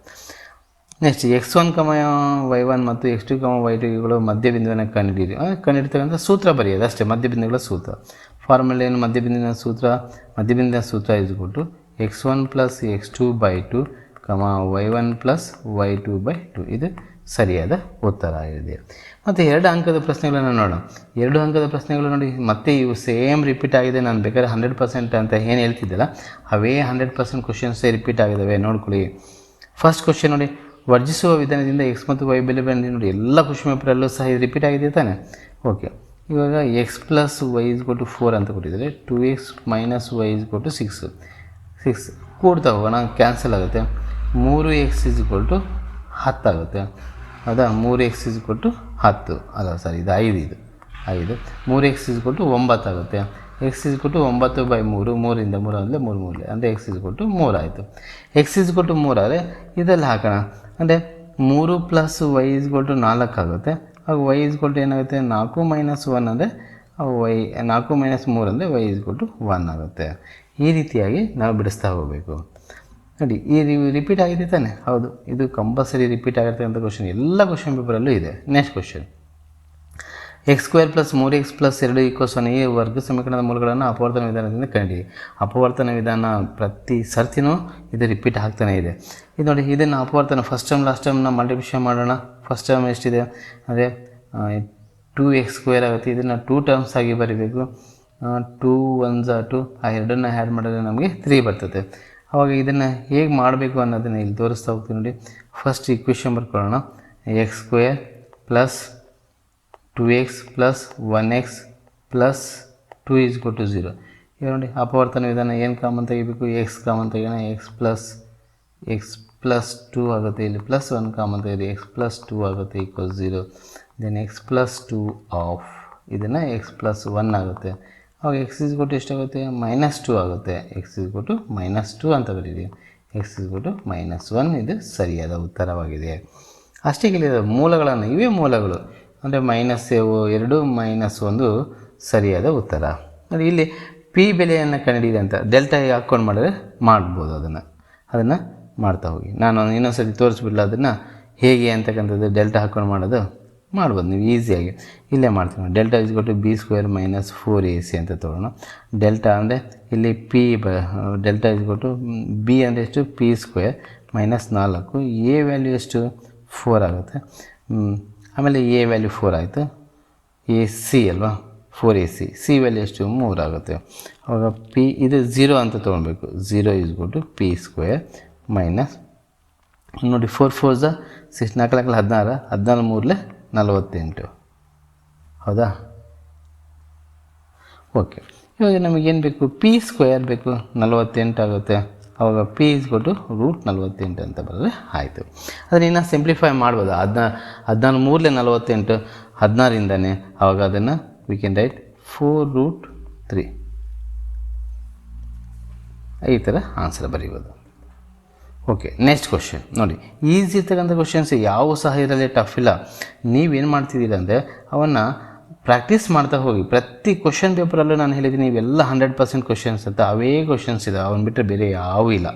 Next X one comma Y one ಮತ್ತು ಎಕ್ಸ್ ಟು ಕಮ ವೈ ಟುಗಳು ಮಧ್ಯಬಿಂದುವನ್ನು ಕಂಡುಹಿಡಿಯಿರಿ ಕಂಡಿಡ್ತಕ್ಕಂಥ ಸೂತ್ರ ಬರೆಯೋದು. ಅಷ್ಟೇ, ಮಧ್ಯಬಿಂದುಗಳ ಸೂತ್ರ. ಫಾರ್ಮುಲಾ ಏನು? ಸೂತ್ರ. ಮಧ್ಯಬಿಂದುವಿನ ಸೂತ್ರ ಇದ್ಬಿಟ್ಟು X one plus X two by two comma Y one plus Y two by two ಇದು ಸರಿಯಾದ ಉತ್ತರ ಆಗಿದೆ. ಮತ್ತು ಎರಡು ಅಂಕದ ಪ್ರಶ್ನೆಗಳನ್ನು ನೋಡೋಣ. ಎರಡು ಅಂಕದ ಪ್ರಶ್ನೆಗಳು ನೋಡಿ, ಮತ್ತೆ ಇವು ಸೇಮ್ ರಿಪೀಟ್ ಆಗಿದೆ. ನಾನು ಬೇಕಾದ್ರೆ ಹಂಡ್ರೆಡ್ ಪರ್ಸೆಂಟ್ ಅಂತ ಏನು ಹೇಳ್ತಿದ್ದಲ್ಲ, ಅವೇ ಹಂಡ್ರೆಡ್ ಪರ್ಸೆಂಟ್ ಕ್ವಶನ್ಸೇ ರಿಪೀಟ್ ಆಗಿದ್ದಾವೆ ನೋಡ್ಕೊಳ್ಳಿ. ಫಸ್ಟ್ ಕ್ವಶನ್ ನೋಡಿ ವರ್ಜಿಸುವ ವಿಧಾನದಿಂದ ಎಕ್ಸ್ ಮತ್ತು ವೈ ಬೆಲೆ ನೋಡಿ, ಎಲ್ಲ ಖುಷಿ ಮೇಪರಲ್ಲೂ ಸಹ ಇದು ರಿಪೀಟ್ ಆಗಿದೆ ತಾನೆ. ಓಕೆ ಇವಾಗ x plus y is two four ಅಂತ ಕೊಟ್ಟಿದ್ದಾರೆ. Two x minus y is two six six ಕೂಡ್ತಾ ಹೋಗೋಣ ಕ್ಯಾನ್ಸಲ್ ಆಗುತ್ತೆ. ಮೂರು ಎಕ್ಸ್ ಇಸ್ ಟು ಹತ್ತಾಗುತ್ತೆ ಹೌದಾ ಮೂರು ಎಕ್ಸ್ ಇಸ್ ಟು ಹತ್ತು. ಅಲ್ಲ ಸರ್, ಇದು ಐದು ಇದು. ಐದು. ಮೂರು ಎಕ್ಸ್ ಇಸ್ ಕೊಟ್ಟು ಒಂಬತ್ತಾಗುತ್ತೆ ಎಕ್ಸ್ ಇಸ್ ಕೊಟ್ಟು ಒಂಬತ್ತು ಬೈ ಮೂರು, ಮೂರಿಂದ ಮೂರು ಅಂದರೆ ಮೂರು ಮೂರಲೆ ಅಂದರೆ ಎಕ್ಸ್ ಇಸ್ ಕೊಟ್ಟು ಮೂರಾಯಿತು ಎಕ್ಸ್ ಇಸ್ ಕೊಟ್ಟು ಮೂರಾದರೆ ಇದರಲ್ಲಿ ಹಾಕೋಣ. ಅಂದರೆ ಮೂರು ಪ್ಲಸ್ ವೈ ಇಸ್ ಟು ನಾಲ್ಕು ಆಗುತ್ತೆ. ಹಾಗೂ ವೈ ಇಸ್ ಟು ಏನಾಗುತ್ತೆ? ನಾಲ್ಕು ಮೈನಸ್ ಒನ್ ಅಂದರೆ ವೈ ನಾಲ್ಕು ಮೈನಸ್ ಮೂರು ಅಂದರೆ ವೈ ಇಸ್ ಟು ಒನ್ ಆಗುತ್ತೆ. ಈ ರೀತಿಯಾಗಿ ನಾವು ಬಿಡಿಸ್ತಾ ಹೋಗಬೇಕು. ನೋಡಿ, ಈ ರಿಪೀಟ್ ಆಗಿದೆ ತಾನೆ? ಹೌದು. ಇದು ಕಂಪಲ್ಸರಿ ರಿಪೀಟ್ ಆಗಿರ್ತಕ್ಕಂಥ ಕ್ವಶನ್ ಎಲ್ಲ ಕ್ವಶನ್ ಪೇಪರಲ್ಲೂ ಇದೆ. Next question x square plus ಮೂರು ಎಕ್ಸ್ ಪ್ಲಸ್ ಎರಡು ಈಕ್ವಸ್ ಸೊನ್ನೆ ಈ ವರ್ಗ ಸಮೀಕರಣದ ಮೂಲಗಳನ್ನು ಅಪವರ್ತನ ವಿಧಾನದಿಂದ ಕಂಡಿ ಅಪವರ್ತನ ವಿಧಾನ ಪ್ರತಿ ಸರ್ತಿನೂ ಇದು ರಿಪೀಟ್ ಆಗ್ತಾನೆ ಇದೆ. ಇದು ನೋಡಿ, ಇದನ್ನು ಅಪವರ್ತನ ಫಸ್ಟ್ ಟೈಮ್ ಲಾಸ್ಟ್ ಟೈಮ್ನ ಮಲ್ಟಿಪ್ಲಿಷನ್ ಮಾಡೋಣ. ಫಸ್ಟ್ ಟೈಮ್ ಎಷ್ಟಿದೆ? ಅಂದರೆ ಟೂ ಎಕ್ಸ್ ಸ್ಕ್ವೇರ್ ಆಗುತ್ತೆ. ಇದನ್ನು ಟೂ ಟರ್ಮ್ಸ್ ಆಗಿ ಬರೀಬೇಕು. ಟೂ ಒನ್ ಝಾ ಟು ಆ ಎರಡನ್ನು ಆ್ಯಡ್ ಮಾಡಿದ್ರೆ ನಮಗೆ ತ್ರೀ ಬರ್ತದೆ. ಅವಾಗ ಇದನ್ನು ಹೇಗೆ ಮಾಡಬೇಕು ಅನ್ನೋದನ್ನು ಇಲ್ಲಿ ತೋರಿಸ್ತಾ ಹೋಗ್ತೀನಿ ನೋಡಿ. First equation ಬರ್ಕೊಳ್ಳೋಣ. X square plus two x plus one x plus two is go to zero ಈಗ ನೋಡಿ, ಅಪವರ್ತನ ವಿಧಾನ ಏನು ಕಾಮನ್ ತೆಗಿಬೇಕು? X common ತೆಗೋಣ x plus x plus two ಆಗುತ್ತೆ. ಇಲ್ಲಿ ಪ್ಲಸ್ ಒನ್ ಕಾಮನ್ ತೆಗೆದು ಎಕ್ಸ್ ಪ್ಲಸ್ ಟೂ ಆಗುತ್ತೆ equal zero then x plus two of ಇದನ್ನು ಎಕ್ಸ್ ಪ್ಲಸ್ ಒನ್ ಆಗುತ್ತೆ. ಅವಾಗ ಎಕ್ಸ್ ಇಸ್ ಕೊಟ್ಟು ಎಷ್ಟಾಗುತ್ತೆ ಮೈನಸ್ ಟು ಆಗುತ್ತೆ. ಎಕ್ಸ್ ಇಸ್ ಕೊಟ್ಟು ಮೈನಸ್ ಟು ಅಂತ ಬರೀತೀವಿ ಎಕ್ಸ್ ಇಸ್ ಕೊಟ್ಟು ಮೈನಸ್ ಒನ್ ಇದು ಸರಿಯಾದ ಉತ್ತರವಾಗಿದೆ. ಅಷ್ಟೇ ಕೇಳಿದ ಮೂಲಗಳನ್ನು, ಇವೇ ಮೂಲಗಳು. ಅಂದರೆ ಮೈನಸ್ ಎರಡು ಮೈನಸ್ ಒಂದು ಸರಿಯಾದ ಉತ್ತರ. ಅಂದರೆ ಇಲ್ಲಿ ಪಿ ಬೆಲೆಯನ್ನು ಕಂಡಿದೆ ಅಂತ ಡೆಲ್ಟಾ ಹಾಕ್ಕೊಂಡು ಮಾಡಿದ್ರೆ ಮಾಡ್ಬೋದು ಅದನ್ನು. ಅದನ್ನು ಮಾಡ್ತಾ ಹೋಗಿ. ನಾನು ಇನ್ನೊಂದ್ಸರಿ ತೋರಿಸ್ಬಿಡಲ್ಲ ಅದನ್ನು? ಹೇಗೆ ಅಂತಕ್ಕಂಥದ್ದು ಡೆಲ್ಟಾ ಹಾಕ್ಕೊಂಡು ಮಾಡೋದು? ಮಾಡ್ಬೋದು ನೀವು ಈಸಿಯಾಗಿ ಇಲ್ಲೇ ಮಾಡ್ತೀವಿ ಡೆಲ್ಟಾ ಇಸ್ ಕೊಟ್ಟು b square minus four a c ಅಂತ ತೊಗೊಳ್ಳೋಣ ಡೆಲ್ಟಾ ಅಂದರೆ ಇಲ್ಲಿ ಪಿ ಬ ಡೆಲ್ಟಾ ಇಸ್ ಕೊಟ್ಟು ಬಿ ಅಂದರೆ ಎಷ್ಟು? ಪಿ ಸ್ಕ್ವೇರ್ ಮೈನಸ್ ನಾಲ್ಕು. ಎ ವ್ಯಾಲ್ಯೂ ಎಷ್ಟು? ಫೋರ್ ಆಗುತ್ತೆ. ಆಮೇಲೆ ಎ ವ್ಯಾಲ್ಯೂ ಫೋರ್ ಆಯಿತು. ಎ ಸಿ ಅಲ್ವಾ? Four a c. C value ಎಷ್ಟು? ಮೂರು ಆಗುತ್ತೆ. ಅವಾಗ ಪಿ ಇದು ಝೀರೋ ಅಂತ ತೊಗೊಳ್ಬೇಕು. ಝೀರೋ ಇಸ್ ಕೊಟ್ಟು ಪಿ ಸ್ಕ್ವೇರ್ ಮೈನಸ್ ನೋಡಿ ಫೋರ್ ಫೋರ್ ಝ ಸಿಕ್ಸ್ ನಾಲ್ಕು ನಾಲ್ಕು, ಹದಿನಾರು ಹದಿನಾರು, ಮೂರಲೆ ನಲವತ್ತೆಂಟು. ಹೌದಾ? ಓಕೆ ಇವಾಗ ನಮಗೇನು ಬೇಕು? ಪಿ ಸ್ಕ್ವೇರ್ ಬೇಕು. ನಲವತ್ತೆಂಟು ಆಗುತ್ತೆ. ಅವಾಗ ಪಿ ಇಸ್ ಕೊಟ್ಟು ರೂಟ್ ನಲವತ್ತೆಂಟು ಅಂತ ಬರೆದ್ರೆ ಆಯಿತು. ಅದನ್ನು ಇನ್ನು ಸಿಂಪ್ಲಿಫೈ ಮಾಡ್ಬೋದು. ಹದಿನಾ ಹದಿನಾರು ಮೂರಲೇ ನಲವತ್ತೆಂಟು ಹದಿನಾರಿಂದನೇ ಅವಾಗ ಅದನ್ನು we can write four root three ಈ ಥರ ಆನ್ಸರ್ ಬರೀಬೋದು. ಓಕೆ ನೆಕ್ಸ್ಟ್ ಕ್ವಶನ್ ನೋಡಿ ಈಸಿ ಇರ್ತಕ್ಕಂಥ ಕ್ವಶನ್ಸ್ ಯಾವ ಸಹ ಇರಲ್ಲ ಟಫ್ ಇಲ್ಲ. ನೀವೇನು ಮಾಡ್ತಿದ್ದೀರ ಅಂದರೆ ಅವನ್ನು ಪ್ರಾಕ್ಟೀಸ್ ಮಾಡ್ತಾ ಹೋಗಿ. ಪ್ರತಿ ಕ್ವಶನ್ ಪೇಪರಲ್ಲೂ ನಾನು ಹೇಳಿದ್ದೀನಿ, ಇವೆಲ್ಲ ಹಂಡ್ರೆಡ್ ಪರ್ಸೆಂಟ್ ಕ್ವಶನ್ಸ್ ಅಂತ. ಅವೇ ಕ್ವಶನ್ಸ್ ಇದೆ ಅವನ್ನ ಬಿಟ್ಟರೆ ಬೇರೆ ಯಾವೂ ಇಲ್ಲ.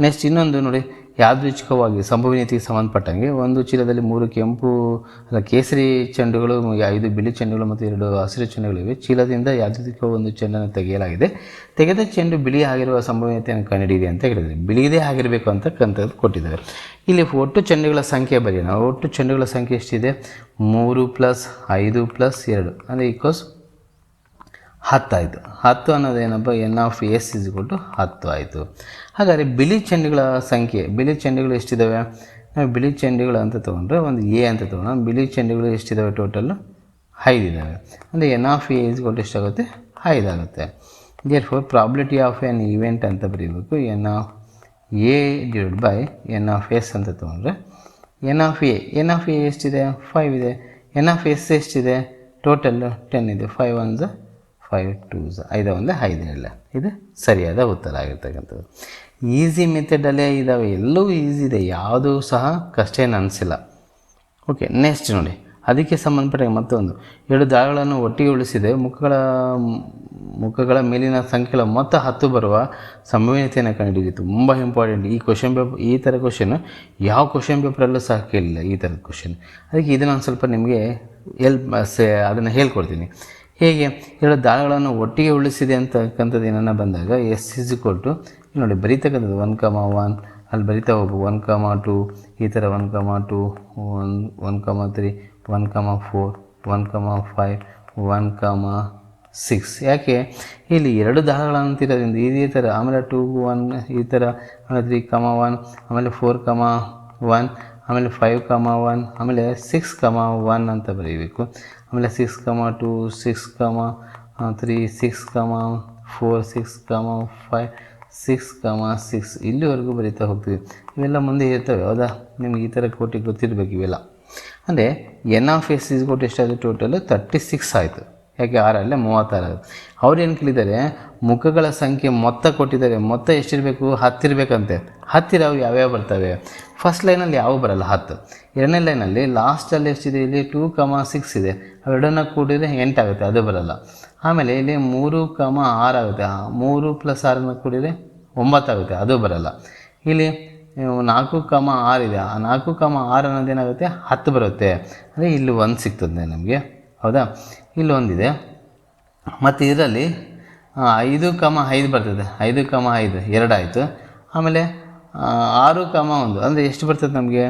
ನೆಕ್ಸ್ಟ್ ಇನ್ನೊಂದು ನೋಡಿ. ಯಾದೃಚ್ಛಿಕವಾಗಿ, ಸಂಭವನೀಯತೆಗೆ ಸಂಬಂಧಪಟ್ಟಂಗೆ ಒಂದು ಚೀಲದಲ್ಲಿ ಮೂರು ಕೆಂಪು, ಅಲ್ಲ ಕೇಸರಿ ಚೆಂಡುಗಳು ಐದು ಬಿಳಿ ಚೆಂಡುಗಳು ಮತ್ತು ಎರಡು ಹಸಿರು ಚೆಂಡುಗಳಿವೆ. ಚೀಲದಿಂದ ಯಾದೃಚ್ಛಿಕ ಒಂದು ಚೆಂಡನ್ನು ತೆಗೆಯಲಾಗಿದೆ. ತೆಗೆದ ಚೆಂಡು ಬಿಳಿ ಆಗಿರುವ ಸಂಭವನೀಯತೆಯನ್ನು ಕಂಡುಹಿಡಿಯಿರಿ ಅಂತ ಹೇಳಿದರೆ ಬಿಳಿದೇ ಆಗಿರಬೇಕು ಅಂತಕ್ಕಂಥದ್ದು ಕೊಟ್ಟಿದ್ದಾರೆ. ಇಲ್ಲಿ ಒಟ್ಟು ಚೆಂಡುಗಳ ಸಂಖ್ಯೆ ಬರೆಯೋಣ. ಒಟ್ಟು ಚೆಂಡುಗಳ ಸಂಖ್ಯೆ ಎಷ್ಟಿದೆ? ಮೂರು ಪ್ಲಸ್ ಐದು ಪ್ಲಸ್ ಎರಡು. ಅಂದರೆ ಈಕ್ವಸ್ ಹತ್ತಾಯಿತು. ಹತ್ತು ಅನ್ನೋದೇನಪ್ಪ ಎನ್ ಆಫ್ ಎಸ್ ಇಸ್ ಕೊಟ್ಟು ಹತ್ತು ಆಯಿತು. ಹಾಗಾದರೆ ಬಿಳಿ ಚೆಂಡುಗಳ ಸಂಖ್ಯೆ, ಬಿಳಿ ಚೆಂಡುಗಳು ಎಷ್ಟಿದ್ದಾವೆ ನಾವು ಬಿಳಿ ಚೆಂಡುಗಳು ಅಂತ ತೊಗೊಂಡ್ರೆ ಒಂದು ಎ ಅಂತ ತೊಗೊಂಡು ಬಿಳಿ ಚೆಂಡುಗಳು ಎಷ್ಟಿದ್ದಾವೆ ಟೋಟಲ್ಲು ಐದು ಇದ್ದಾವೆ ಅಂದರೆ ಎನ್ ಆಫ್ ಎ ಇಸ್ ಕೊಟ್ಟು ಎಷ್ಟಾಗುತ್ತೆ? ಐದಾಗುತ್ತೆ therefore probability of an event ಅಂತ ಬರೀಬೇಕು. N of A divide by n of S ಅಂತ ತೊಗೊಂಡ್ರೆ n of A n of A ಎಷ್ಟಿದೆ? ಫೈವ್ ಇದೆ. ಎನ್ ಆಫ್ ಎಸ್ ಎಷ್ಟಿದೆ? ಟೋಟಲ್ ಟೆನ್ ಇದೆ. ಫೈವ್ ಒನ್ ಝ ಫೈವ್ ಟೂ ಐದು ಒಂದೇ ಐದಿರಲ್ಲ ಇದು ಸರಿಯಾದ ಉತ್ತರ ಆಗಿರ್ತಕ್ಕಂಥದ್ದು. ಈಸಿ ಮೆಥಡಲ್ಲೇ ಇದ್ದಾವೆ ಎಲ್ಲವೂ ಈಸಿ ಇದೆ, ಯಾವುದೂ ಸಹ ಕಷ್ಟ ಏನು ಅನಿಸಿಲ್ಲ. ಓಕೆ ನೆಕ್ಸ್ಟ್ ನೋಡಿ. ಅದಕ್ಕೆ ಸಂಬಂಧಪಟ್ಟ ಮತ್ತೊಂದು. ಎರಡು ದಾಳಗಳನ್ನು ಒಟ್ಟಿಗೆ ಉಳಿಸಿದೆ, ಮುಖಗಳ ಮುಖಗಳ ಮೇಲಿನ ಸಂಖ್ಯೆಗಳ ಮೊತ್ತ ಹತ್ತು ಬರುವ ಸಂಭವನೀಯತೆಯನ್ನು ಕಂಡುಹಿಡಿಯಿರಿ ತುಂಬ ಇಂಪಾರ್ಟೆಂಟ್ ಈ ಕ್ವಶನ್ ಪೇಪರ್ ಈ ಥರ ಕ್ವಶನ್ ಯಾವ ಕ್ವಶನ್ ಪೇಪರಲ್ಲೂ ಸಹ ಕೇಳಿಲ್ಲ ಈ ಥರದ ಕ್ವಶನ್ ಅದಕ್ಕೆ ಇದನ್ನು ಒಂದು ಸ್ವಲ್ಪ ನಿಮಗೆ ಎಲ್ಪ್ ಸೇ, ಅದನ್ನು ಹೇಳ್ಕೊಡ್ತೀನಿ. ಹೇಗೆ ಎರಡು ದಾಳಗಳನ್ನು ಒಟ್ಟಿಗೆ ಉಳಿಸಿದೆ ಅಂತಕ್ಕಂಥದ್ದು ಏನನ್ನ ಬಂದಾಗ ಎಸ್ ಇಸ್ ಟು ನೋಡಿ ಬರೀತಕ್ಕಂಥದ್ದು ಒನ್ ಕಮ ಒನ್ ಅಲ್ಲಿ ಬರಿತಾ ಹೋಗು ಒನ್ ಕಮ ಟು ಈ ಥರ one comma two one one comma three one comma four one comma five one comma six ಯಾಕೆ? ಇಲ್ಲಿ ಎರಡು ದಾಳಗಳನ್ನು ದಾಳಗಳಂತಿರೋದ್ರಿಂದ ಇದೇ ಥರ ಆಮೇಲೆ ಟೂ ಒನ್ ಈ ಥರ ಆಮೇಲೆ ತ್ರೀ ಕಮ ಒನ್ ಆಮೇಲೆ ಫೋರ್ ಕಮ ಒನ್ ಆಮೇಲೆ ಫೈವ್ ಕಮ ಒನ್ ಆಮೇಲೆ ಸಿಕ್ಸ್ ಕಮ ಒನ್ ಅಂತ ಬರೀಬೇಕು. ಆಮೇಲೆ six comma two six comma three six comma four six comma five six comma six ಇಲ್ಲಿವರೆಗೂ ಬರೀತಾ ಹೋಗ್ತೀವಿ. ಇವೆಲ್ಲ ಮುಂದೆ ಇರ್ತವೆ, ಹೌದಾ? ನಿಮ್ಗೆ ಈ ಥರ ಕೋಟಿ ಗೊತ್ತಿರಬೇಕು ಇವೆಲ್ಲ. ಅಂದರೆ ಎನ್ ಆಫ್ ಎಸ್ ಇಸ್ ಕೊಟ್ಟು ಎಷ್ಟಾಯಿತು ಟೋಟಲ್ ತರ್ಟಿ ಸಿಕ್ಸ್ ಆಯಿತು. ಯಾಕೆ ಆರಲ್ಲೇ, ಮೂವತ್ತಾರು ಅವ್ರು ಏನು ಕೇಳಿದ್ದಾರೆ, ಮುಖಗಳ ಸಂಖ್ಯೆ ಮೊತ್ತ ಕೊಟ್ಟಿದ್ದಾರೆ, ಮೊತ್ತ ಎಷ್ಟಿರಬೇಕು, ಹತ್ತಿರಬೇಕಂತೆ. ಹತ್ತಿರ ಅವು ಯಾವ್ಯಾವ ಬರ್ತವೆ? ಫಸ್ಟ್ ಲೈನಲ್ಲಿ ಯಾವ ಬರಲ್ಲ? ಹತ್ತು. ಎರಡನೇ ಲೈನಲ್ಲಿ ಲಾಸ್ಟಲ್ಲಿ ಎಷ್ಟಿದೆ? ಇಲ್ಲಿ ಟೂ ಕಮ ಸಿಕ್ಸ್ ಇದೆ. ಅವೆರಡನ್ನ ಕೂಡಿದರೆ ಎಂಟಾಗುತ್ತೆ ಅದು ಬರಲ್ಲ. ಆಮೇಲೆ ಇಲ್ಲಿ ಮೂರು ಕಮ ಆರಾಗುತ್ತೆ ಮೂರು ಪ್ಲಸ್ ಆರನ್ನ ಕೂಡಿದರೆ ಒಂಬತ್ತಾಗುತ್ತೆ ಅದು ಬರಲ್ಲ. ಇಲ್ಲಿ ನಾಲ್ಕು ಕಮ ಆರಿದೆ ಆ ನಾಲ್ಕು ಕಮ ಆರು ಅನ್ನೋದೇನಾಗುತ್ತೆ ಹತ್ತು ಬರುತ್ತೆ. ಅಂದರೆ ಇಲ್ಲಿ ಒಂದು ಸಿಗ್ತದೆ ನಮಗೆ. ಹೌದಾ? ಇಲ್ಲೊಂದಿದೆ ಮತ್ತು ಇದರಲ್ಲಿ ಐದು ಕಮ ಐದು ಬರ್ತದೆ. ಐದು ಕಮ ಐದು ಎರಡು ಆಯಿತು ಆಮೇಲೆ ಆರು ಕಮ ಒಂದು. ಅಂದರೆ ಎಷ್ಟು ಬರ್ತದೆ ನಮಗೆ?